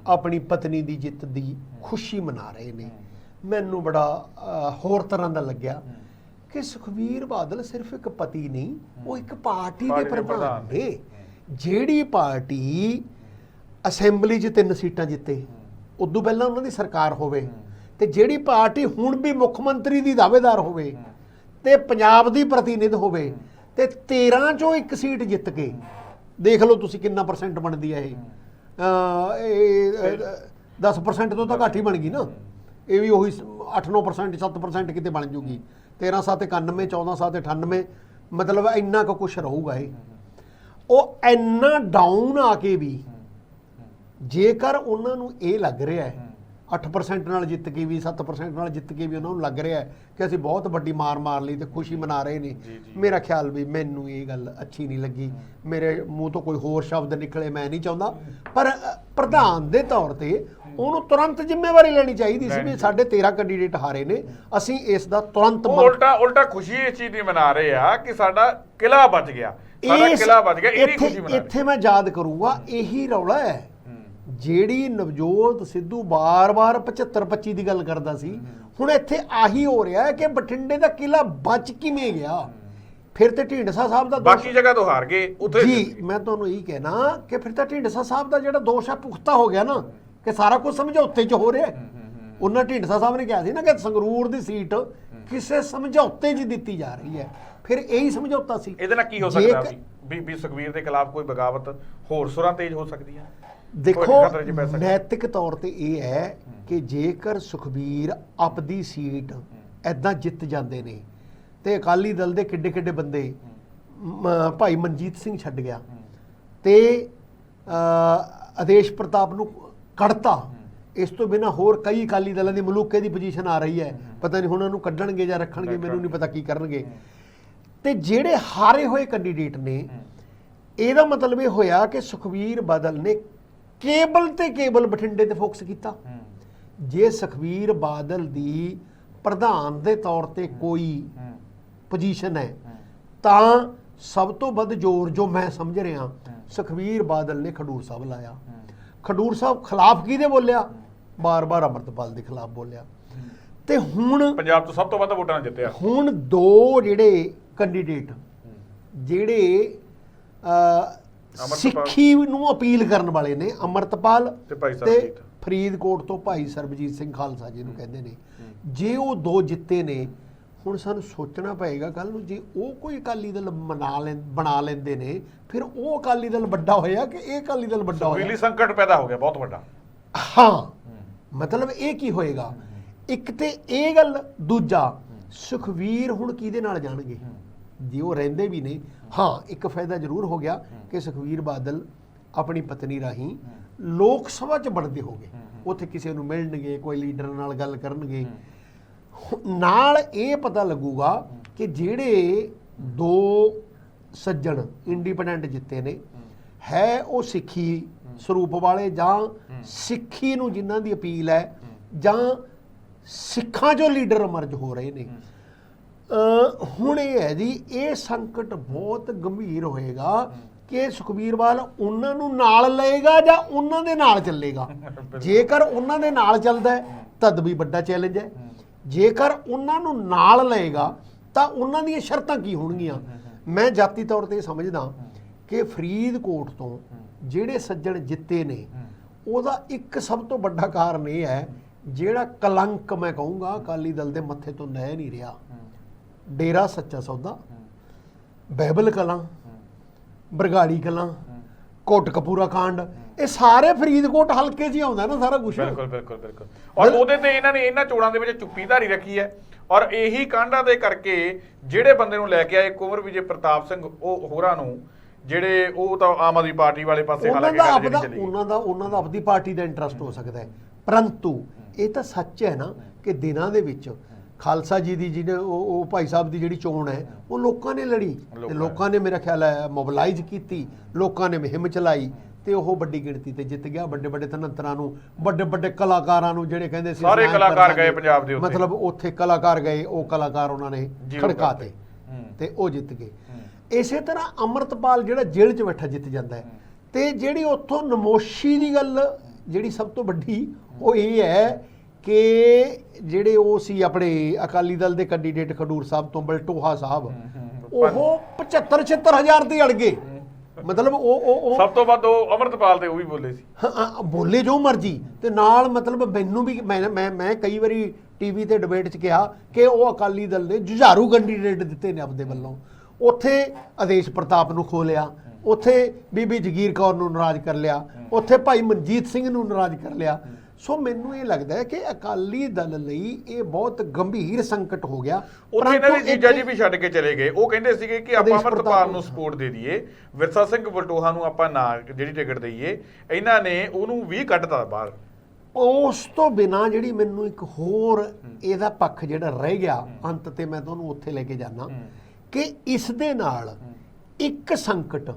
ਆਪਣੀ ਪਤਨੀ ਦੀ ਜਿੱਤ ਦੀ ਖੁਸ਼ੀ ਮਨਾ ਰਹੇ ਨੇ। ਮੈਨੂੰ ਬੜਾ ਹੋਰ ਤਰ੍ਹਾਂ ਦਾ ਲੱਗਿਆ ਕਿ ਸੁਖਵੀਰ ਬਾਦਲ ਸਿਰਫ ਇੱਕ ਪਤੀ ਨਹੀਂ ਉਹ ਇੱਕ ਪਾਰਟੀ ਦੇ ਪ੍ਰਧਾਨ ਨੇ। ਜਿਹੜੀ ਪਾਰਟੀ ਅਸੈਂਬਲੀ 'ਚ ਤਿੰਨ ਸੀਟਾਂ ਜਿੱਤੇ ਉਦੋਂ ਪਹਿਲਾਂ ਉਹਨਾਂ ਦੀ ਸਰਕਾਰ ਹੋਵੇ। ਤੇ ਜਿਹੜੀ ਪਾਰਟੀ ਹੁਣ ਵੀ ਮੁੱਖ ਮੰਤਰੀ ਦੀ ਦਾਅਵੇਦਾਰ ਹੋਵੇ ਤੇ ਪੰਜਾਬ ਦੀ ਪ੍ਰਤੀਨਿਧ ਹੋਵੇ ਤੇ 13 ਚੋਂ ਇੱਕ ਸੀਟ ਜਿੱਤ ਕੇ, ਦੇਖ ਲਓ ਤੁਸੀਂ ਕਿੰਨਾ ਪਰਸੈਂਟ ਬਣਦੀ ਹੈ ਇਹ। ਅਹ ਇਹ 10% ਤੋਂ ਤਾਂ ਘੱਟ ਹੀ ਬਣ ਗਈ ਨਾ। ਇਹ ਵੀ ਉਹੀ 8-9% 7% ਕਿਤੇ ਬਣ ਜੂਗੀ। 13 7 91 14 7 98 ਮਤਲਬ ਇੰਨਾ ਕੁ ਕੁਛ ਰਹੂਗਾ ਇਹ। ਉਹ ਇੰਨਾ ਡਾਊਨ ਆ ਕੇ ਵੀ ਜੇਕਰ ਉਹਨਾਂ ਨੂੰ ਇਹ ਲੱਗ ਰਿਹਾ ਹੈ 8% ਨਾਲ ਜਿੱਤ ਕੇ ਵੀ 7% ਨਾਲ ਜਿੱਤ ਕੇ ਵੀ ਉਹਨਾਂ ਨੂੰ ਲੱਗ ਰਿਹਾ ਕਿ ਅਸੀਂ ਬਹੁਤ ਵੱਡੀ ਮਾਰ ਮਾਰ ਲਈ ਤੇ ਖੁਸ਼ੀ ਮਨਾ ਰਹੇ ਨੇ। ਮੇਰਾ ਖਿਆਲ ਵੀ ਮੈਨੂੰ ਇਹ ਗੱਲ ਅੱਛੀ ਨਹੀਂ ਲੱਗੀ। ਮੇਰੇ ਮੂੰਹ ਤੋਂ ਕੋਈ ਹੋਰ ਸ਼ਬਦ ਨਿਕਲੇ ਮੈਂ ਨਹੀਂ ਚਾਹੁੰਦਾ। ਪਰ ਪ੍ਰਧਾਨ ਦੇ ਤੌਰ ਤੇ ਉਹਨੂੰ ਤੁਰੰਤ ਜ਼ਿੰਮੇਵਾਰੀ ਲੈਣੀ ਚਾਹੀਦੀ ਸੀ ਵੀ ਸਾਡੇ 13 ਕੈਂਡੀਡੇਟ ਹਾਰੇ ਨੇ। ਅਸੀਂ ਇਸ ਦਾ ਤੁਰੰਤ ਉਲਟਾ ਉਲਟਾ ਖੁਸ਼ੀ ਇਸ ਚੀਜ਼ ਦੀ ਮਨਾ ਰਹੇ ਆ ਕਿ ਸਾਡਾ ਕਿਲਾ ਬਚ ਗਿਆ। ਸਾਡਾ ਕਿਲਾ ਬਚ ਗਿਆ ਇਹਦੀ ਖੁਸ਼ੀ ਮਨਾ ਇੱਥੇ ਮੈਂ ਯਾਦ ਕਰੂੰਗਾ ਇਹੀ ਰੌਲਾ ਹੂੰ। ਜਿਹੜੀ ਨਵਜੋਤ ਸਿੱਧੂ ਬਾਰ-ਬਾਰ 75 25 ਦੀ ਗੱਲ ਕਰਦਾ ਸੀ ਹੁਣ ਇੱਥੇ ਆਹੀ ਹੋ ਰਿਹਾ ਹੈ ਕਿ ਬਠਿੰਡੇ ਦਾ ਕਿਲਾ ਬਚ ਕਿਵੇਂ ਗਿਆ? ਫਿਰ ਤੇ ਢੀਂਡਸਾ ਸਾਹਿਬ ਦਾ ਬਾਕੀ ਜਗ੍ਹਾ ਤੋਂ ਹਾਰ ਗਏ ਉੱਥੇ ਜੀ ਮੈਂ ਤੁਹਾਨੂੰ ਇਹੀ ਕਹਿਣਾ ਕਿ ਫਿਰ ਤਾਂ ਢੀਂਡਸਾ ਸਾਹਿਬ ਦਾ ਜਿਹੜਾ ਦੋਸ਼ ਹੈ ਪੁਖਤਾ ਹੋ ਗਿਆ ਨਾ ਕਿ ਸਾਰਾ ਕੁਝ ਸਮਝੌਤੇ 'ਚ ਹੋ ਰਿਹਾ। ਉਹਨਾਂ ਢੀਂਡਸਾ ਸਾਹਿਬ ਨੇ ਕਿਹਾ ਸੀ ਨਾ ਕਿ ਸੰਗਰੂਰ ਦੀ ਸੀਟ ਕਿਸੇ ਸਮਝੌਤੇ 'ਚ ਦਿੱਤੀ ਜਾ ਰਹੀ ਹੈ। ਫਿਰ ਇਹੀ ਸਮਝੌਤਾ ਸੀ। ਇਹਦੇ ਨਾਲ ਕੀ ਹੋ ਸਕਦਾ ਵੀ ਵੀ ਸੁਖਵੀਰ ਦੇ ਖਿਲਾਫ ਕੋਈ ਬਗਾਵਤ ਹੋਰ ਸੁਰਾਂ ਤੇਜ਼ ਹੋ ਸਕਦੀ ਹੈ? ਦੇਖੋ। ਨੈਤਿਕ ਤੌਰ ਤੇ ਇਹ ਹੈ ਕਿ ਜੇਕਰ ਸੁਖਬੀਰ ਆਪਦੀ ਸੀਟ ਐਦਾਂ ਜਿੱਤ ਜਾਂਦੇ ਨੇ ਤੇ ਅਕਾਲੀ ਦਲ ਦੇ ਕਿੱਡੇ ਕਿੱਡੇ ਬੰਦੇ ਭਾਈ ਮਨਜੀਤ ਸਿੰਘ ਛੱਡ ਗਿਆ ਤੇ ਆਦੇਸ਼ ਪ੍ਰਤਾਪ ਨੂੰ ਕੱਢਤਾ। ਇਸ ਤੋਂ ਬਿਨਾ ਹੋਰ ਕਈ ਅਕਾਲੀ ਦਲਾਂ ਦੀ ਮਲੂਕੇ ਦੀ ਪੋਜੀਸ਼ਨ ਆ ਰਹੀ ਹੈ। ਪਤਾ ਨਹੀਂ ਹੁਣ ਉਹਨੂੰ ਕੱਢਣਗੇ ਜਾਂ ਰੱਖਣਗੇ ਮੈਨੂੰ ਨਹੀਂ ਪਤਾ ਕੀ ਕਰਨਗੇ। ਤੇ ਜਿਹੜੇ ਹਾਰੇ ਹੋਏ ਕੈਂਡੀਡੇਟ ਨੇ ਇਹਦਾ ਮਤਲਬ ਇਹ ਹੋਇਆ ਕਿ ਸੁਖਵੀਰ ਬਾਦਲ ਨੇ ਕੇਬਲ ਤੇ ਕੇਬਲ ਬਠਿੰਡੇ ਤੇ ਫੋਕਸ ਕੀਤਾ। ਜੇ ਸੁਖਵੀਰ ਬਾਦਲ ਦੀ ਪ੍ਰਧਾਨ ਦੇ ਤੌਰ ਤੇ ਕੋਈ ਪੋਜੀਸ਼ਨ ਹੈ ਤਾਂ ਸਭ ਤੋਂ ਵੱਧ ਜ਼ੋਰ ਜੋ ਮੈਂ ਸਮਝ ਰਿਹਾ ਸੁਖਵੀਰ ਬਾਦਲ ਨੇ ਖਡੂਰ ਸਾਹਿਬ ਲਾਇਆ। ਖਡੂਰ ਸਾਹਿਬ ਖਿਲਾਫ ਕਿਹਦੇ ਬੋਲਿਆ? ਬਾਰ-ਬਾਰ ਅਮਰਤਪਾਲ ਦੇ ਖਿਲਾਫ ਬੋਲਿਆ। ਤੇ ਹੁਣ ਪੰਜਾਬ ਤੋਂ ਸਭ ਤੋਂ ਵੱਧ ਵੋਟਾਂ ਨਾਲ ਜਿੱਤਿਆ। ਹੁਣ ਦੋ ਜਿਹੜੇ ਕੈਂਡੀਡੇਟ ਜਿਹੜੇ। ਸਿੱਖੀ ਨੂੰ ਅਪੀਲ ਕਰਨ ਵਾਲੇ ਨੇ ਅਮਰਤਪਾਲ ਤੇ। ਫਰੀਦਕੋਟ ਤੋਂ ਭਾਈ ਸਰਬਜੀਤ ਸਿੰਘ ਖਾਲਸਾ ਜੀ ਨੂੰ ਕਹਿੰਦੇ ਨੇ। ਜੇ ਉਹ ਦੋ ਜਿੱਤੇ ਨੇ ਹੁਣ ਸਾਨੂੰ ਸੋਚਣਾ ਪਏਗਾ ਕੱਲ ਨੂੰ ਜੇ ਉਹ ਕੋਈ ਅਕਾਲੀ ਦਲ ਬਣਾ ਲੈ ਬਣਾ ਲੈਂਦੇ ਨੇ ਫਿਰ ਉਹ ਅਕਾਲੀ ਦਲ ਵੱਡਾ ਹੋਇਆ ਕਿ ਇਹ ਅਕਾਲੀ ਦਲ ਵੱਡਾ ਹੋਇਆ? ਸੁਖਬੀਰ ਸੰਕਟ ਪੈਦਾ ਹੋ ਗਿਆ ਬਹੁਤ ਵੱਡਾ। ਹਾਂ। ਮਤਲਬ ਇਹ ਕੀ ਹੋਏਗਾ? ਇੱਕ ਤੇ ਇਹ ਗੱਲ ਦੂਜਾ ਸੁਖਵੀਰ ਹੁਣ ਕਿਹਦੇ ਨਾਲ ਜਾਣਗੇ? ਜੇ ਉਹ ਰਹਿੰਦੇ ਵੀ ਨੇ ਹਾਂ ਇੱਕ ਫਾਇਦਾ ਜ਼ਰੂਰ ਹੋ ਗਿਆ ਕਿ ਸੁਖਵੀਰ ਬਾਦਲ ਆਪਣੀ ਪਤਨੀ ਰਾਹੀਂ ਲੋਕ ਸਭਾ ਚ ਬਣਦੇ ਹੋਗੇ। ਉੱਥੇ ਕਿਸੇ ਨੂੰ ਮਿਲਣਗੇ ਕੋਈ ਲੀਡਰ ਨਾਲ ਗੱਲ ਕਰਨਗੇ। ਨਾਲ ਇਹ ਪਤਾ ਲੱਗੂਗਾ ਕਿ ਜਿਹੜੇ ਦੋ ਸੱਜਣ ਇੰਡੀਪੈਂਡੈਂਟ ਜਿੱਤੇ ਨੇ ਹੈ। ਉਹ ਸਿੱਖੀ ਸਰੂਪ ਵਾਲੇ ਜਾਂ ਸਿੱਖੀ ਨੂੰ ਜਿਨ੍ਹਾਂ ਦੀ ਅਪੀਲ ਹੈ ਜਾਂ ਸਿੱਖਾਂ ਚੋਂ ਲੀਡਰ ਅਮਰਜ ਹੋ ਰਹੇ ਨੇ। ਹੁਣ ਇਹ ਹੈ ਜੀ ਇਹ ਸੰਕਟ ਬਹੁਤ ਗੰਭੀਰ ਹੋਏਗਾ ਕਿ ਸੁਖਬੀਰ ਬਾਲ ਉਹਨਾਂ ਨੂੰ ਨਾਲ ਲਏਗਾ ਜਾਂ ਉਹਨਾਂ ਦੇ ਨਾਲ ਚੱਲੇਗਾ? ਜੇਕਰ ਉਹਨਾਂ ਦੇ ਨਾਲ ਚੱਲਦਾ ਹੈ ਤਦ ਵੀ ਵੱਡਾ ਚੈਲੰਜ ਹੈ। ਜੇਕਰ ਉਹਨਾਂ ਨੂੰ ਨਾਲ ਲਏਗਾ ਤਾਂ ਉਹਨਾਂ ਦੀਆਂ ਸ਼ਰਤਾਂ ਕੀ ਹੋਣਗੀਆਂ? ਮੈਂ ਜਾਤੀ ਤੌਰ ਤੇ ਸਮਝਦਾ ਕਿ ਫਰੀਦਕੋਟ ਤੋਂ ਜਿਹੜੇ ਸੱਜਣ ਜਿੱਤੇ ਨੇ ਉਹਦਾ ਇੱਕ ਸਭ ਤੋਂ ਵੱਡਾ ਕਾਰਨ ਇਹ ਹੈ ਜਿਹੜਾ ਕਲੰਕ ਮੈਂ ਕਹੂੰਗਾ ਅਕਾਲੀ ਦਲ ਦੇ ਮੱਥੇ ਤੋਂ ਲੈ ਨਹੀਂ ਰਿਹਾ। ਡੇਰਾ ਸੱਚਾ ਸੌਦਾ ਬਹਿਬਲ ਕਲਾਂ ਬਰਗਾੜੀ ਕਲਾਂ ਕੋਟਕਪੂਰਾ ਕਾਂਡ ਇਹ ਸਾਰੇ ਫਰੀਦਕੋਟ ਹਲਕੇ 'ਚ ਹੀ ਆਉਂਦਾ ਨਾ ਸਾਰਾ ਕੁਝ ਬਿਲਕੁਲ ਬਿਲਕੁਲ ਬਿਲਕੁਲ। ਔਰ ਉਹਦੇ ਤੇ ਇਹਨਾਂ ਨੇ ਇਹਨਾਂ ਚੋਣਾਂ ਦੇ ਵਿੱਚ ਚੁੱਪੀਧਾਰੀ ਰੱਖੀ ਹੈ। ਔਰ ਇਹੀ ਕਾਂਡਾਂ ਦੇ ਕਰਕੇ ਜਿਹੜੇ ਬੰਦੇ ਨੂੰ ਲੈ ਕੇ ਆਏ ਕੁੰਵਰ ਵਿਜੇ ਪ੍ਰਤਾਪ ਸਿੰਘ ਉਹ ਹੋਰਾਂ ਨੂੰ ਜਿਹੜੇ ਉਹ ਤਾਂ ਆਮ ਆਦਮੀ ਪਾਰਟੀ ਵਾਲੇ ਪਾਸੇ ਉਹਨਾਂ ਹਾਲਾਂਕਿ ਦਾ ਆਪਦਾ। ਉਹਨਾਂ ਦਾ ਉਹਨਾਂ ਦਾ ਆਪਦੀ ਪਾਰਟੀ ਦਾ ਇੰਟਰਸਟ ਹੋ ਸਕਦਾ ਹੈ। ਪਰੰਤੂ ਇਹ ਤਾਂ ਸੱਚ ਹੈ ਨਾ ਕਿ ਦਿਨਾਂ ਦੇ ਵਿੱਚ ਖਾਲਸਾ ਜੀ ਦੀ ਜਿਹਨੇ ਉਹ ਉਹ ਭਾਈ ਸਾਹਿਬ ਦੀ ਜਿਹੜੀ ਚੋਣ ਹੈ ਉਹ ਲੋਕਾਂ ਨੇ ਲੜੀ ਤੇ ਲੋਕਾਂ ਨੇ ਮੇਰਾ ਖਿਆਲ ਹੈ ਮੋਬਿਲਾਈਜ਼ ਕੀਤੀ ਲੋਕਾਂ ਨੇ ਮੁਹਿੰਮ ਚਲਾਈ ਤੇ ਉਹ ਵੱਡੀ ਗਿਣਤੀ ਤੇ ਜਿੱਤ ਗਿਆ ਵੱਡੇ ਵੱਡੇ ਤਨੰਤਰਾਂ ਨੂੰ ਵੱਡੇ ਵੱਡੇ ਕਲਾਕਾਰਾਂ ਨੂੰ ਜਿਹੜੇ ਕਹਿੰਦੇ ਸੀ ਸਾਰੇ ਕਲਾਕਾਰ। ਗਏ ਪੰਜਾਬ ਦੇ ਉੱਤੇ। ਮਤਲਬ ਉੱਥੇ ਕਲਾਕਾਰ ਗਏ ਉਹ ਕਲਾਕਾਰ ਉਹਨਾਂ ਨੇ ਖੜਕਾਤੇ। ਹੂੰ। ਤੇ ਉਹ ਜਿੱਤ ਗਏ ਇਸੇ ਤਰ੍ਹਾਂ ਅਮਰਤਪਾਲ ਜਿਹੜਾ ਜੇਲ੍ਹ 'ਚ ਬੈਠਾ ਜਿੱਤ ਜਾਂਦਾ ਹੈ ਤੇ ਜਿਹੜੀ ਉੱਥੋਂ ਨਮੋਸ਼ੀ ਦੀ ਗੱਲ ਜਿਹੜੀ ਸਭ ਤੋਂ ਵੱਡੀ ਉਹ ਇਹ ਹੈ ਕਿ ਜਿਹੜੇ ਉਹ ਸੀ ਆਪਣੇ ਅਕਾਲੀ ਦਲ ਦੇ ਕੈਂਡੀਡੇਟ ਖਡੂਰ ਸਾਹਿਬ ਤੋਂ ਬਲਟੋਹਾ ਸਾਹਿਬ ਉਹ 75 76000 ਤੇ ਅੜ ਗਏ। ਮਤਲਬ ਉਹ ਉਹ ਉਹ ਸਭ ਤੋਂ ਵੱਧ ਉਹ ਅਮਰਤਪਾਲ ਤੇ ਉਹ ਵੀ ਬੋਲੇ ਸੀ। ਬੋਲੇ ਜੋ ਮਰਜ਼ੀ ਤੇ ਨਾਲ ਮਤਲਬ ਮੈਨੂੰ ਵੀ ਮੈਂ ਮੈਂ ਮੈਂ ਕਈ ਵਾਰੀ ਟੀਵੀ ਤੇ ਡਿਬੇਟ 'ਚ ਕਿਹਾ ਕਿ ਉਹ ਅਕਾਲੀ ਦਲ ਨੇ ਜੁਝਾਰੂ ਕੈਂਡੀਡੇਟ ਦਿੱਤੇ ਨੇ ਆਪਦੇ ਵੱਲੋਂ। ਉੱਥੇ ਆਦੇਸ਼ ਪ੍ਰਤਾਪ ਨੂੰ ਖੋਲਿਆ ਉੱਥੇ ਬੀਬੀ ਜਗੀਰ ਕੌਰ ਨੂੰ ਨਾਰਾਜ਼ ਕਰ ਲਿਆ ਉੱਥੇ ਭਾਈ ਮਨਜੀਤ ਸਿੰਘ ਨੂੰ ਨਾਰਾਜ਼ ਕਰ ਲਿਆ ਸੋ ਮੈਨੂੰ ਇਹ ਲੱਗਦਾ ਹੈ ਕਿ ਅਕਾਲੀ ਦਲ ਲਈ ਇਹ ਬਹੁਤ ਗੰਭੀਰ ਸੰਕਟ ਹੋ ਗਿਆ। ਉੱਥੇ ਇਹਨਾਂ ਦੇ ਜੀਜਾ ਜੀ ਵੀ ਛੱਡ ਕੇ ਚਲੇ ਗਏ। ਉਹ ਕਹਿੰਦੇ ਸੀਗੇ ਕਿ ਆਪਾਂ ਅਮਰਤਪਾਲ ਨੂੰ- ਨੂੰ ਸਪੋਰਟ ਦੇ ਦਈਏ। ਵਿਰਸਾ ਸਿੰਘ ਵਲਟੋਹਾ ਨੂੰ ਆਪਾਂ ਨਾ ਜਿਹੜੀ ਟਿਕਟ ਦਈਏ। ਇਹਨਾਂ ਨੇ ਉਹਨੂੰ ਵੀ ਕੱਢਤਾ ਬਾਹਰ। ਉਸ ਤੋਂ ਬਿਨਾ ਜਿਹੜੀ ਮੈਨੂੰ ਇੱਕ ਹੋਰ ਇਹਦਾ ਪੱਖ ਜਿਹੜਾ ਰਹਿ ਗਿਆ ਅੰਤ ਤੇ ਮੈਂ ਤੁਹਾਨੂੰ ਉੱਥੇ ਲੈ ਕੇ ਜਾਣਾ ਕਿ ਇਸ ਦੇ ਨਾਲ ਇੱਕ ਸੰਕਟ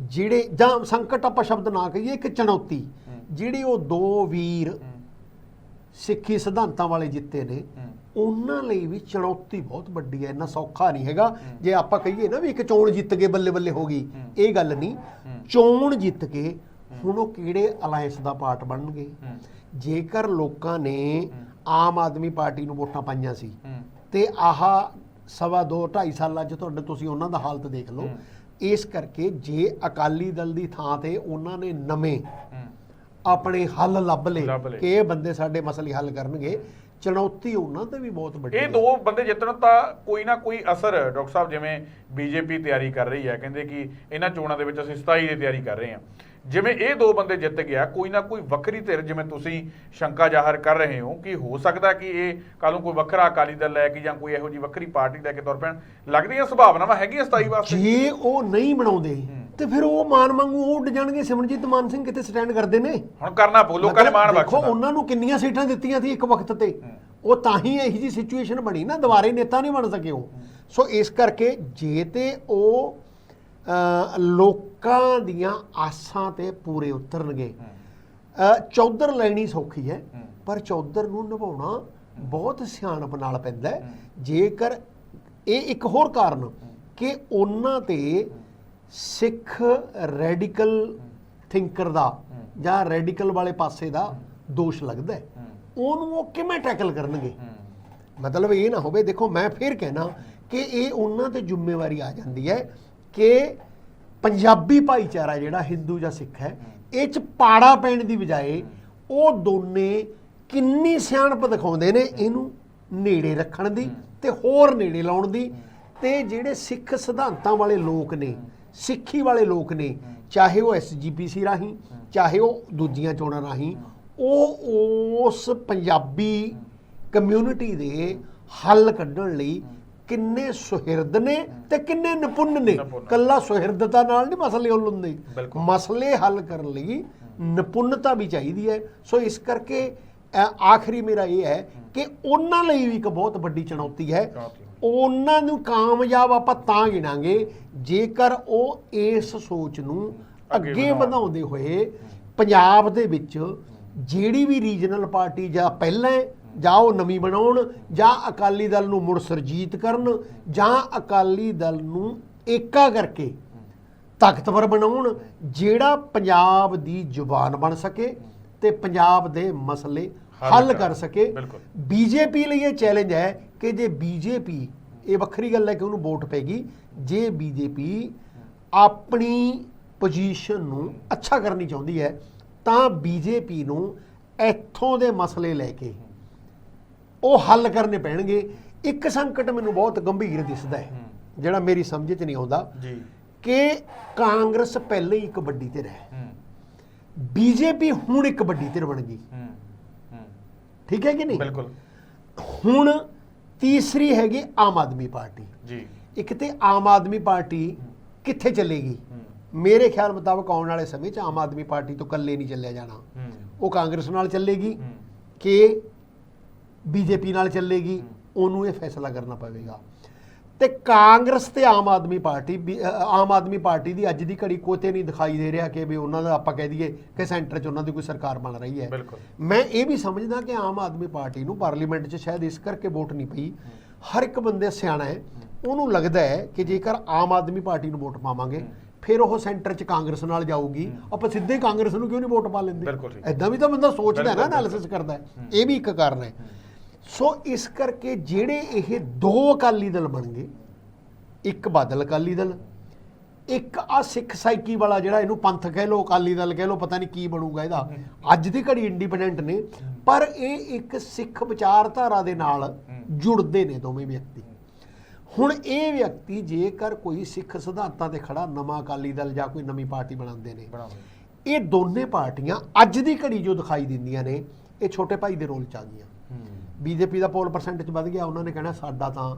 ਜਿਹੜੇ ਜਾਂ ਸੰਕਟ ਆਪਾਂ ਸ਼ਬਦ ਨਾ ਕਹੀਏ ਇੱਕ ਚੁਣੌਤੀ ਜਿਹੜੀ ਉਹ ਦੋ ਵੀਰ ਸਿੱਖੀ ਸਿਧਾਂਤਾਂ ਵਾਲੇ ਜਿੱਤੇ ਨੇ ਉਹਨਾਂ ਲਈ ਵੀ ਚੁਣੌਤੀ ਬਹੁਤ ਵੱਡੀ ਹੈ ਇੰਨਾ ਸੌਖਾ ਨਹੀਂ ਹੈਗਾ। ਜੇ ਆਪਾਂ ਕਹੀਏ ਨਾ ਵੀ ਇੱਕ ਚੋਣ ਜਿੱਤ ਕੇ ਬੱਲੇ ਬੱਲੇ ਹੋ ਗਈ ਇਹ ਗੱਲ ਨਹੀਂ। ਚੋਣ ਜਿੱਤ ਕੇ ਹੁਣ ਉਹ ਕਿਹੜੇ ਅਲਾਈਅੰਸ ਦਾ ਪਾਰਟ ਬਣਨਗੇ? ਜੇਕਰ ਲੋਕਾਂ ਨੇ ਆਮ ਆਦਮੀ ਪਾਰਟੀ ਨੂੰ ਵੋਟਾਂ ਪਾਈਆਂ ਸੀ ਤੇ ਆਹ ਸਵਾ ਦੋ 2.5 ਸਾਲਾਂ 'ਚ ਤੁਹਾਡੇ ਤੁਸੀਂ ਉਹਨਾਂ ਦਾ ਹਾਲਤ ਦੇਖ ਲਓ। ਇਸ ਕਰਕੇ ਜੇ ਅਕਾਲੀ ਦਲ ਦੀ ਥਾਂ ਤੇ ਉਹਨਾਂ ਨੇ ਨਵੇਂ ਆਪਣੇ ਹੱਲ ਲੱਭ ਲਏ ਲੱਭ ਲਏ। ਕਿ ਇਹ ਬੰਦੇ ਸਾਡੇ ਮਸਲੇ ਹੱਲ ਕਰਨਗੇ ਚੁਣੌਤੀ ਉਹਨਾਂ ਤੇ ਵੀ ਬਹੁਤ ਵੱਡੀ ਇਹ ਹੈ। ਦੋ ਬੰਦੇ ਜਿੱਤਣ ਤਾਂ ਕੋਈ ਨਾ ਕੋਈ ਅਸਰ ਡਾਕਟਰ ਸਾਹਿਬ ਜਿਵੇਂ ਬੀਜੇਪੀ ਤਿਆਰੀ ਕਰ ਰਹੀ ਹੈ ਕਹਿੰਦੇ ਕਿ ਇਹਨਾਂ ਚੋਣਾਂ ਦੇ ਵਿੱਚ ਅਸੀਂ 27 ਦੀ ਤਿਆਰੀ ਕਰ ਰਹੇ ਹਾਂ ਜਿਵੇਂ ਇਹ ਦੋ ਬੰਦੇ ਜਿੱਤ ਗਿਆ ਕੋਈ ਨਾ ਕੋਈ ਵੱਖਰੀ ਧਿਰ ਜਿਵੇਂ ਤੁਸੀਂ ਸ਼ੰਕਾ ਜ਼ਾਹਰ ਕਰ ਰਹੇ ਹੋ ਕਿ ਹੋ ਸਕਦਾ ਕਿ ਇਹ ਕੱਲ ਨੂੰ ਕੋਈ ਵੱਖਰਾ ਅਕਾਲੀ ਦਲ ਲੈ ਕੇ ਜਾਂ ਕੋਈ ਇਹੋ ਜਿਹੀ ਵੱਖਰੀ ਪਾਰਟੀ ਲੈ ਕੇ ਤੁਰ ਪੈਣ। ਲੱਗਦੀਆਂ ਸੰਭਾਵਨਾਵਾਂ ਹੈਗੀਆਂ 27 ਵਾਸਤੇ? ਜੇ ਉਹ ਨਹੀਂ ਬਣਾਉਂਦੇ ਤੇ ਫਿਰ ਉਹ ਮਾਨ ਉਹ ਉੱਡ ਜਾਣਗੇ। ਸਿਮਰਜੀਤ ਮਾਨ ਸਿੰਘ ਕਿਤੇ ਸਟੈਂਡ ਕਰਦੇ ਨੇ? ਹੁਣ ਕਰਨਾ ਪਊ ਲੋਕਾਂ ਨੇ ਮਾਣ ਮਤਲਬ ਦੇਖੋ ਉਹਨਾਂ ਨੂੰ ਕਿੰਨੀਆਂ ਸੀਟਾਂ ਦਿੱਤੀਆਂ ਸੀ ਇੱਕ ਵਕਤ ਤੇ। ਉਹ ਤਾਂ ਹੀ ਇਹੀ ਜੀ ਸਿਚੁਏਸ਼ਨ ਬਣੀ ਨਾ ਦੁਬਾਰੇ ਨੇਤਾ ਨਹੀਂ ਬਣ ਸਕੇ ਉਹ। ਸੋ ਇਸ ਕਰਕੇ ਜੇ ਤੇ ਉਹ ਲੋਕਾਂ ਦੀਆਂ ਆਸਾਂ ਤੇ ਪੂਰੇ ਉਤਰਨਗੇ। ਚੌਧਰ ਲੈਣੀ ਸੌਖੀ ਹੈ। ਪਰ ਚੌਧਰ ਨੂੰ ਨਿਭਾਉਣਾ ਬਹੁਤ ਸਿਆਣਪ ਨਾਲ ਪੈਂਦਾ ਜੇਕਰ ਇਹ ਇੱਕ ਹੋਰ ਕਾਰਨ ਕਿ ਉਹਨਾਂ ਤੇ ਸਿੱਖ ਰੈਡੀਕਲ ਥਿੰਕਰ ਦਾ ਜਾਂ ਰੈਡੀਕਲ ਵਾਲੇ ਪਾਸੇ ਦਾ ਦੋਸ਼ ਲੱਗਦਾ ਹੈ। ਉਹਨੂੰ ਉਹ ਕਿਵੇਂ ਟੈਕਲ ਕਰਨਗੇ? ਮਤਲਬ ਇਹ ਨਾ ਹੋਵੇ ਦੇਖੋ ਮੈਂ ਫੇਰ ਕਹਿਣਾ ਕਿ ਇਹ ਉਹਨਾਂ ਤੇ ਜ਼ਿੰਮੇਵਾਰੀ ਆ ਜਾਂਦੀ ਹੈ ਕਿ ਪੰਜਾਬੀ ਭਾਈਚਾਰਾ ਜਿਹੜਾ ਹਿੰਦੂ ਜਾਂ ਸਿੱਖ ਹੈ, ਇਹ ਚ ਪਾੜਾ ਪੈਣ ਦੀ ਬਜਾਏ ਉਹ ਦੋਨੇ ਕਿੰਨੀ ਸਿਆਣਪ ਦਿਖਾਉਂਦੇ ਨੇ ਇਹਨੂੰ ਨੇੜੇ ਰੱਖਣ ਦੀ ਤੇ ਹੋਰ ਨੇੜੇ ਲਾਉਣ ਦੀ ਤੇ ਜਿਹੜੇ ਸਿੱਖ ਸਿਧਾਂਤਾਂ ਵਾਲੇ ਲੋਕ ਨੇ, ਸਿੱਖੀ ਵਾਲੇ ਲੋਕ ਨੇ, ਚਾਹੇ ਉਹ ਐਸਜੀਪੀਸੀ ਰਾਹੀਂ, ਚਾਹੇ ਉਹ ਦੂਜੀਆਂ ਚੋਣਾਂ ਰਾਹੀਂ, ਉਹ ਉਸ ਪੰਜਾਬੀ ਕਮਿਊਨਿਟੀ ਦੇ ਹੱਲ ਕੱਢਣ ਲਈ ਕਿੰਨੇ ਸੁਹਿਰਦ ਨੇ ਤੇ ਕਿੰਨੇ ਨਿਪੁੰਨ ਨੇ। ਕੱਲਾ ਸੁਹਿਰਦਤਾ ਨਾਲ ਨਹੀਂ ਮਸਲੇ ਹੱਲ ਹੁੰਦੇ। ਮਸਲੇ ਹੱਲ ਕਰਨ ਲਈ ਨਿਪੁੰਨਤਾ ਵੀ ਚਾਹੀਦੀ ਹੈ ਸੋ ਇਸ ਕਰਕੇ ਆਖਰੀ ਮੇਰਾ ਇਹ ਹੈ ਕਿ ਉਹਨਾਂ ਲਈ ਵੀ ਇੱਕ ਬਹੁਤ ਵੱਡੀ ਚੁਣੌਤੀ ਹੈ। ਉਹਨਾਂ ਨੂੰ ਕਾਮਯਾਬ ਆਪਾਂ ਤਾਂ ਗਿਣਾਂਗੇ ਜੇਕਰ ਉਹ ਇਸ ਸੋਚ ਨੂੰ ਅੱਗੇ। ਵਧਾਉਂਦੇ ਹੋਏ ਪੰਜਾਬ ਦੇ ਵਿੱਚ ਜਿਹੜੀ ਵੀ ਰੀਜਨਲ ਪਾਰਟੀ ਜਾਂ ਪਹਿਲਾਂ ਜਾਂ ਉਹ ਨਵੀਂ ਬਣਾਉਣ ਜਾਂ ਅਕਾਲੀ ਦਲ ਨੂੰ ਮੁੜ ਸਰਜੀਤ ਕਰਨ ਜਾਂ ਅਕਾਲੀ ਦਲ ਨੂੰ ਏਕਾ ਕਰਕੇ ਤਾਕਤਵਰ ਬਣਾਉਣ ਜਿਹੜਾ ਪੰਜਾਬ ਦੀ ਜ਼ੁਬਾਨ ਬਣ ਸਕੇ ਤੇ ਪੰਜਾਬ ਦੇ ਮਸਲੇ ਹੱਲ ਕਰ ਸਕੇ। ਬੀਜੇਪੀ ਲਈ ਇਹ ਚੈਲੰਜ ਹੈ ਕਿ ਜੇ ਬੀਜੇਪੀ ਇਹ ਵੱਖਰੀ ਗੱਲ ਹੈ ਕਿ ਉਹਨੂੰ ਵੋਟ ਪੈਗੀ ਜੇ ਬੀਜੇਪੀ ਆਪਣੀ ਪੋਜੀਸ਼ਨ ਨੂੰ ਅੱਛਾ ਕਰਨੀ ਚਾਹੁੰਦੀ ਹੈ ਤਾਂ ਬੀਜੇਪੀ ਨੂੰ ਇੱਥੋਂ ਦੇ ਮਸਲੇ ਲੈ ਕੇ ਉਹ ਹੱਲ ਕਰਨੇ ਪੈਣਗੇ। ਇੱਕ ਸੰਕਟ ਮੈਨੂੰ ਬਹੁਤ ਗੰਭੀਰ ਦਿਸਦਾ ਹੈ ਜਿਹੜਾ ਮੇਰੀ ਸਮਝ 'ਚ ਨਹੀਂ ਆਉਂਦਾ ਜੀ। ਕਿ ਕਾਂਗਰਸ ਪਹਿਲੇ ਹੀ ਇੱਕ ਵੱਡੀ ਧਿਰ ਹੈ। ਹੂੰ। ਬੀਜੇਪੀ ਹੁਣ ਇੱਕ ਵੱਡੀ ਧਿਰ ਬਣ ਗਈ। ਠੀਕ ਹੈ ਕਿ ਨਹੀਂ? ਬਿਲਕੁਲ। ਹੁਣ ਤੀਸਰੀ ਹੈਗੀ ਆਮ ਆਦਮੀ ਪਾਰਟੀ। ਜੀ। ਇੱਕ ਤੇ ਆਮ ਆਦਮੀ ਪਾਰਟੀ ਕਿੱਥੇ ਚੱਲੇਗੀ? ਮੇਰੇ ਖਿਆਲ ਮੁਤਾਬਕ ਆਉਣ ਵਾਲੇ ਸਮੇਂ 'ਚ ਆਮ ਆਦਮੀ ਪਾਰਟੀ ਤੋਂ ਇਕੱਲੇ ਨਹੀਂ ਚੱਲਿਆ ਜਾਣਾ। ਉਹ ਕਾਂਗਰਸ ਨਾਲ ਚੱਲੇਗੀ ਕਿ ਬੀਜੇਪੀ ਨਾਲ ਚੱਲੇਗੀ ਉਹਨੂੰ ਇਹ ਫੈਸਲਾ ਕਰਨਾ ਪਵੇਗਾ। ਤੇ ਕਾਂਗਰਸ ਤੇ ਆਮ ਆਦਮੀ ਪਾਰਟੀ ਆਮ ਆਦਮੀ ਪਾਰਟੀ ਦੀ ਅੱਜ ਦੀ ਘੜੀ ਕੋਤੇ ਨਹੀਂ ਦਿਖਾਈ ਦੇ ਰਿਹਾ ਕਿ ਵੀ ਉਹਨਾਂ ਦਾ ਆਪਾਂ ਕਹਿ ਦਈਏ ਕਿ ਸੈਂਟਰ 'ਚ ਉਹਨਾਂ ਦੀ ਕੋਈ ਸਰਕਾਰ ਬਣ ਰਹੀ ਹੈ। ਮੈਂ ਇਹ ਵੀ ਸਮਝਦਾ ਕਿ ਆਮ ਆਦਮੀ ਪਾਰਟੀ ਨੂੰ ਪਾਰਲੀਮੈਂਟ 'ਚ ਸ਼ਾਇਦ ਇਸ ਕਰਕੇ ਵੋਟ ਨਹੀਂ ਪਈ। ਹਰ ਇੱਕ ਬੰਦੇ ਸਿਆਣਾ ਹੈ ਉਹਨੂੰ ਲੱਗਦਾ ਹੈ ਕਿ ਜੇਕਰ ਆਮ ਆਦਮੀ ਪਾਰਟੀ ਨੂੰ ਵੋਟ ਪਾਵਾਂਗੇ ਫਿਰ ਉਹ ਸੈਂਟਰ 'ਚ ਕਾਂਗਰਸ ਨਾਲ ਜਾਊਗੀ। ਆਪਾਂ ਸਿੱਧੇ ਕਾਂਗਰਸ ਨੂੰ ਕਿਉਂ ਨਹੀਂ ਵੋਟ ਪਾ ਲੈਂਦੇ। ਐਦਾਂ ਵੀ ਤਾਂ ਬੰਦਾ ਸੋਚਦਾ ਹੈ ਨਾ ਐਨਾਲਿਸਿਸ ਕਰਦਾ ਹੈ। ਇਹ ਵੀ ਇੱਕ ਕਾਰਨ ਹੈ। ਸੋ ਇਸ ਕਰਕੇ ਜਿਹੜੇ ਇਹ ਦੋ ਅਕਾਲੀ ਦਲ ਬਣ ਗਏ ਇੱਕ ਬਾਦਲ ਅਕਾਲੀ ਦਲ ਇੱਕ ਆ ਸਿੱਖ ਸਾਈਕੀ ਵਾਲਾ ਜਿਹੜਾ ਇਹਨੂੰ ਪੰਥ ਕਹਿ ਲੋ ਅਕਾਲੀ ਦਲ ਕਹਿ ਲੋ ਪਤਾ ਨਹੀਂ ਕੀ ਬਣੂਗਾ ਇਹਦਾ। ਅੱਜ ਦੀ ਘੜੀ ਇੰਡੀਪੈਂਡੈਂਟ ਨੇ ਪਰ ਇਹ ਇੱਕ ਸਿੱਖ ਵਿਚਾਰਧਾਰਾ ਦੇ ਨਾਲ ਜੁੜਦੇ ਨੇ ਦੋਵੇਂ ਵਿਅਕਤੀ। ਹੁਣ ਇਹ ਵਿਅਕਤੀ ਜੇਕਰ ਕੋਈ ਸਿੱਖ ਸਿਧਾਂਤਾਂ ਤੇ ਖੜਾ ਨਵਾਂ ਅਕਾਲੀ ਦਲ ਜਾਂ ਕੋਈ ਨਵੀਂ ਪਾਰਟੀ ਬਣਾਉਂਦੇ ਨੇ। ਇਹ ਦੋਨੇ ਪਾਰਟੀਆਂ ਅੱਜ ਦੀ ਘੜੀ ਜੋ ਦਿਖਾਈ ਦਿੰਦੀਆਂ ਨੇ ਇਹ ਛੋਟੇ ਭਾਈ ਦੇ ਰੋਲ ਚ ਆ ਗਈਆਂ। ਬੀਜੇਪੀ ਦਾ ਪੋਲ ਪਰਸੈਂਟੇਜ ਵੱਧ ਗਿਆ ਉਹਨਾਂ ਨੇ ਕਹਿਣਾ ਸਾਡਾ ਤਾਂ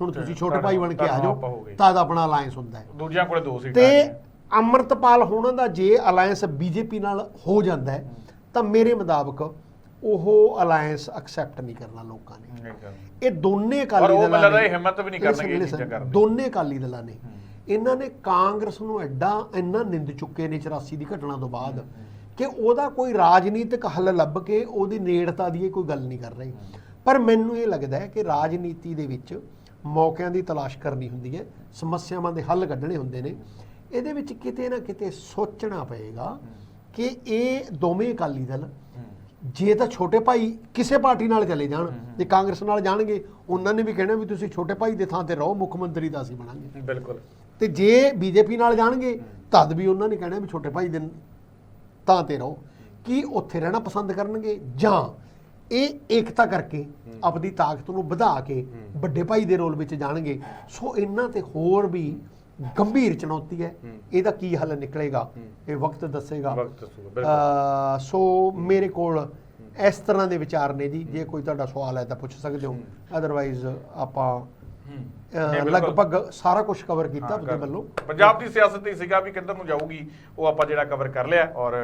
ਹੁਣ ਤੁਸੀਂ ਛੋਟੇ ਭਾਈ ਬਣ ਕੇ ਆ ਜਾਓ। ਤਾਂ ਦਾ ਆਪਣਾ ਅਲਾਈਅੰਸ ਹੁੰਦਾ ਹੈ ਦੂਜਿਆਂ ਕੋਲੇ ਦੋ ਸੀਟਾਂ ਤੇ। ਅਮਰਤਪਾਲ ਹੋਣਾ ਦਾ ਜੇ ਅਲਾਈਅੰਸ ਬੀਜੇਪੀ ਨਾਲ ਹੋ ਜਾਂਦਾ ਹੈ ਤਾਂ ਮੇਰੇ ਮੁਤਾਬਕ ਉਹ ਅਲਾਈਅੰਸ ਐਕਸੈਪਟ ਨਹੀਂ ਕਰਨਾ ਲੋਕਾਂ ਨੇ। ਇਹ ਦੋਨੇ ਪਰ ਅਕਾਲੀ ਉਹ ਦਲਾਂ ਨੇ- ਇਹ ਹਿੰਮਤ ਵੀ ਨਹੀਂ ਕਰਨਗੇ ਇਹ ਚੀਜ਼ਾਂ ਕਰਨ। ਦੋਨੇ ਅਕਾਲੀ ਦਲਾਂ ਨੇ ਇਹਨਾਂ ਨੇ ਕਾਂਗਰਸ ਨੂੰ ਐਡਾ ਇੰਨਾ ਨਿੰਦ ਚੁੱਕੇ ਨੇ 84 ਦੀ ਘਟਨਾ ਤੋਂ ਬਾਅਦ ਕਿ ਉਹਦਾ ਕੋਈ ਰਾਜਨੀਤਿਕ ਹੱਲ ਲੱਭ ਕੇ ਉਹਦੀ ਨੇੜਤਾ ਦੀ ਇਹ ਕੋਈ ਗੱਲ ਨਹੀਂ ਕਰ ਰਹੀ। ਪਰ ਮੈਨੂੰ ਇਹ ਲੱਗਦਾ ਹੈ ਕਿ ਰਾਜਨੀਤੀ ਦੇ ਵਿੱਚ ਮੌਕਿਆਂ ਦੀ ਤਲਾਸ਼ ਕਰਨੀ ਹੁੰਦੀ ਹੈ ਸਮੱਸਿਆਵਾਂ ਦੇ ਹੱਲ ਕੱਢਣੇ ਹੁੰਦੇ ਨੇ। ਇਹਦੇ ਵਿੱਚ ਕਿਤੇ ਨਾ ਕਿਤੇ ਸੋਚਣਾ ਪਏਗਾ ਕਿ ਇਹ ਦੋਵੇਂ ਅਕਾਲੀ ਦਲ ਜੇ ਤਾਂ ਛੋਟੇ ਭਾਈ ਕਿਸੇ ਪਾਰਟੀ ਨਾਲ ਚਲੇ ਜਾਣ ਜੇ ਕਾਂਗਰਸ ਨਾਲ ਜਾਣਗੇ ਉਹਨਾਂ ਨੇ ਵੀ ਕਹਿਣਾ ਵੀ ਤੁਸੀਂ ਛੋਟੇ ਭਾਈ ਦੇ ਥਾਂ ਤੇ ਰਹੋ ਮੁੱਖ ਮੰਤਰੀ ਦਾ ਅਸੀਂ ਬਣਾਂਗੇ। ਬਿਲਕੁਲ। ਤੇ ਜੇ ਬੀਜੇਪੀ ਨਾਲ ਜਾਣਗੇ ਤਦ ਵੀ ਉਹਨਾਂ ਨੇ ਕਹਿਣਾ ਵੀ ਛੋਟੇ ਭਾਈ ਦੇ ਤਾਂ ਤੇ ਰਹੋ। ਕੀ ਉੱਥੇ ਰਹਿਣਾ ਪਸੰਦ ਕਰਨਗੇ? ਜਾਂ ਇਹ ਏਕਤਾ ਕਰਕੇ ਆਪਣੀ ਤਾਕਤ ਨੂੰ ਵਧਾ ਕੇ ਵੱਡੇ ਭਾਈ ਦੇ ਰੋਲ ਵਿੱਚ ਜਾਣਗੇ। ਸੋ ਇਹਨਾਂ ਤੇ ਹੋਰ ਵੀ ਗੰਭੀਰ ਚੁਣੌਤੀ ਹੈ। ਇਹਦਾ ਕੀ ਹੱਲ ਨਿਕਲੇਗਾ? ਇਹ ਵਕਤ ਦੱਸੇਗਾ। ਸੋ ਮੇਰੇ ਕੋਲ ਇਸ ਤਰ੍ਹਾਂ ਦੇ ਵਿਚਾਰ ਨੇ ਜੀ। ਜੇ ਕੋਈ ਤੁਹਾਡਾ ਸਵਾਲ ਹੈ ਤਾਂ ਪੁੱਛ ਸਕਦੇ ਹੋ। ਅਦਰਵਾਈਜ਼ ਆਪਾਂ। ਲਗਭਗ ਸਾਰਾ ਕੁਝ ਕਵਰ ਕੀਤਾ ਵੱਲੋਂ। ਪੰਜਾਬ ਦੀ ਸਿਆਸਤ ਹੀ ਸੀਗਾ ਵੀ ਕਿੱਧਰ ਨੂੰ ਜਾਊਗੀ ਉਹ ਆਪਾਂ ਜਿਹੜਾ ਕਵਰ ਕਰ ਲਿਆ ਔਰ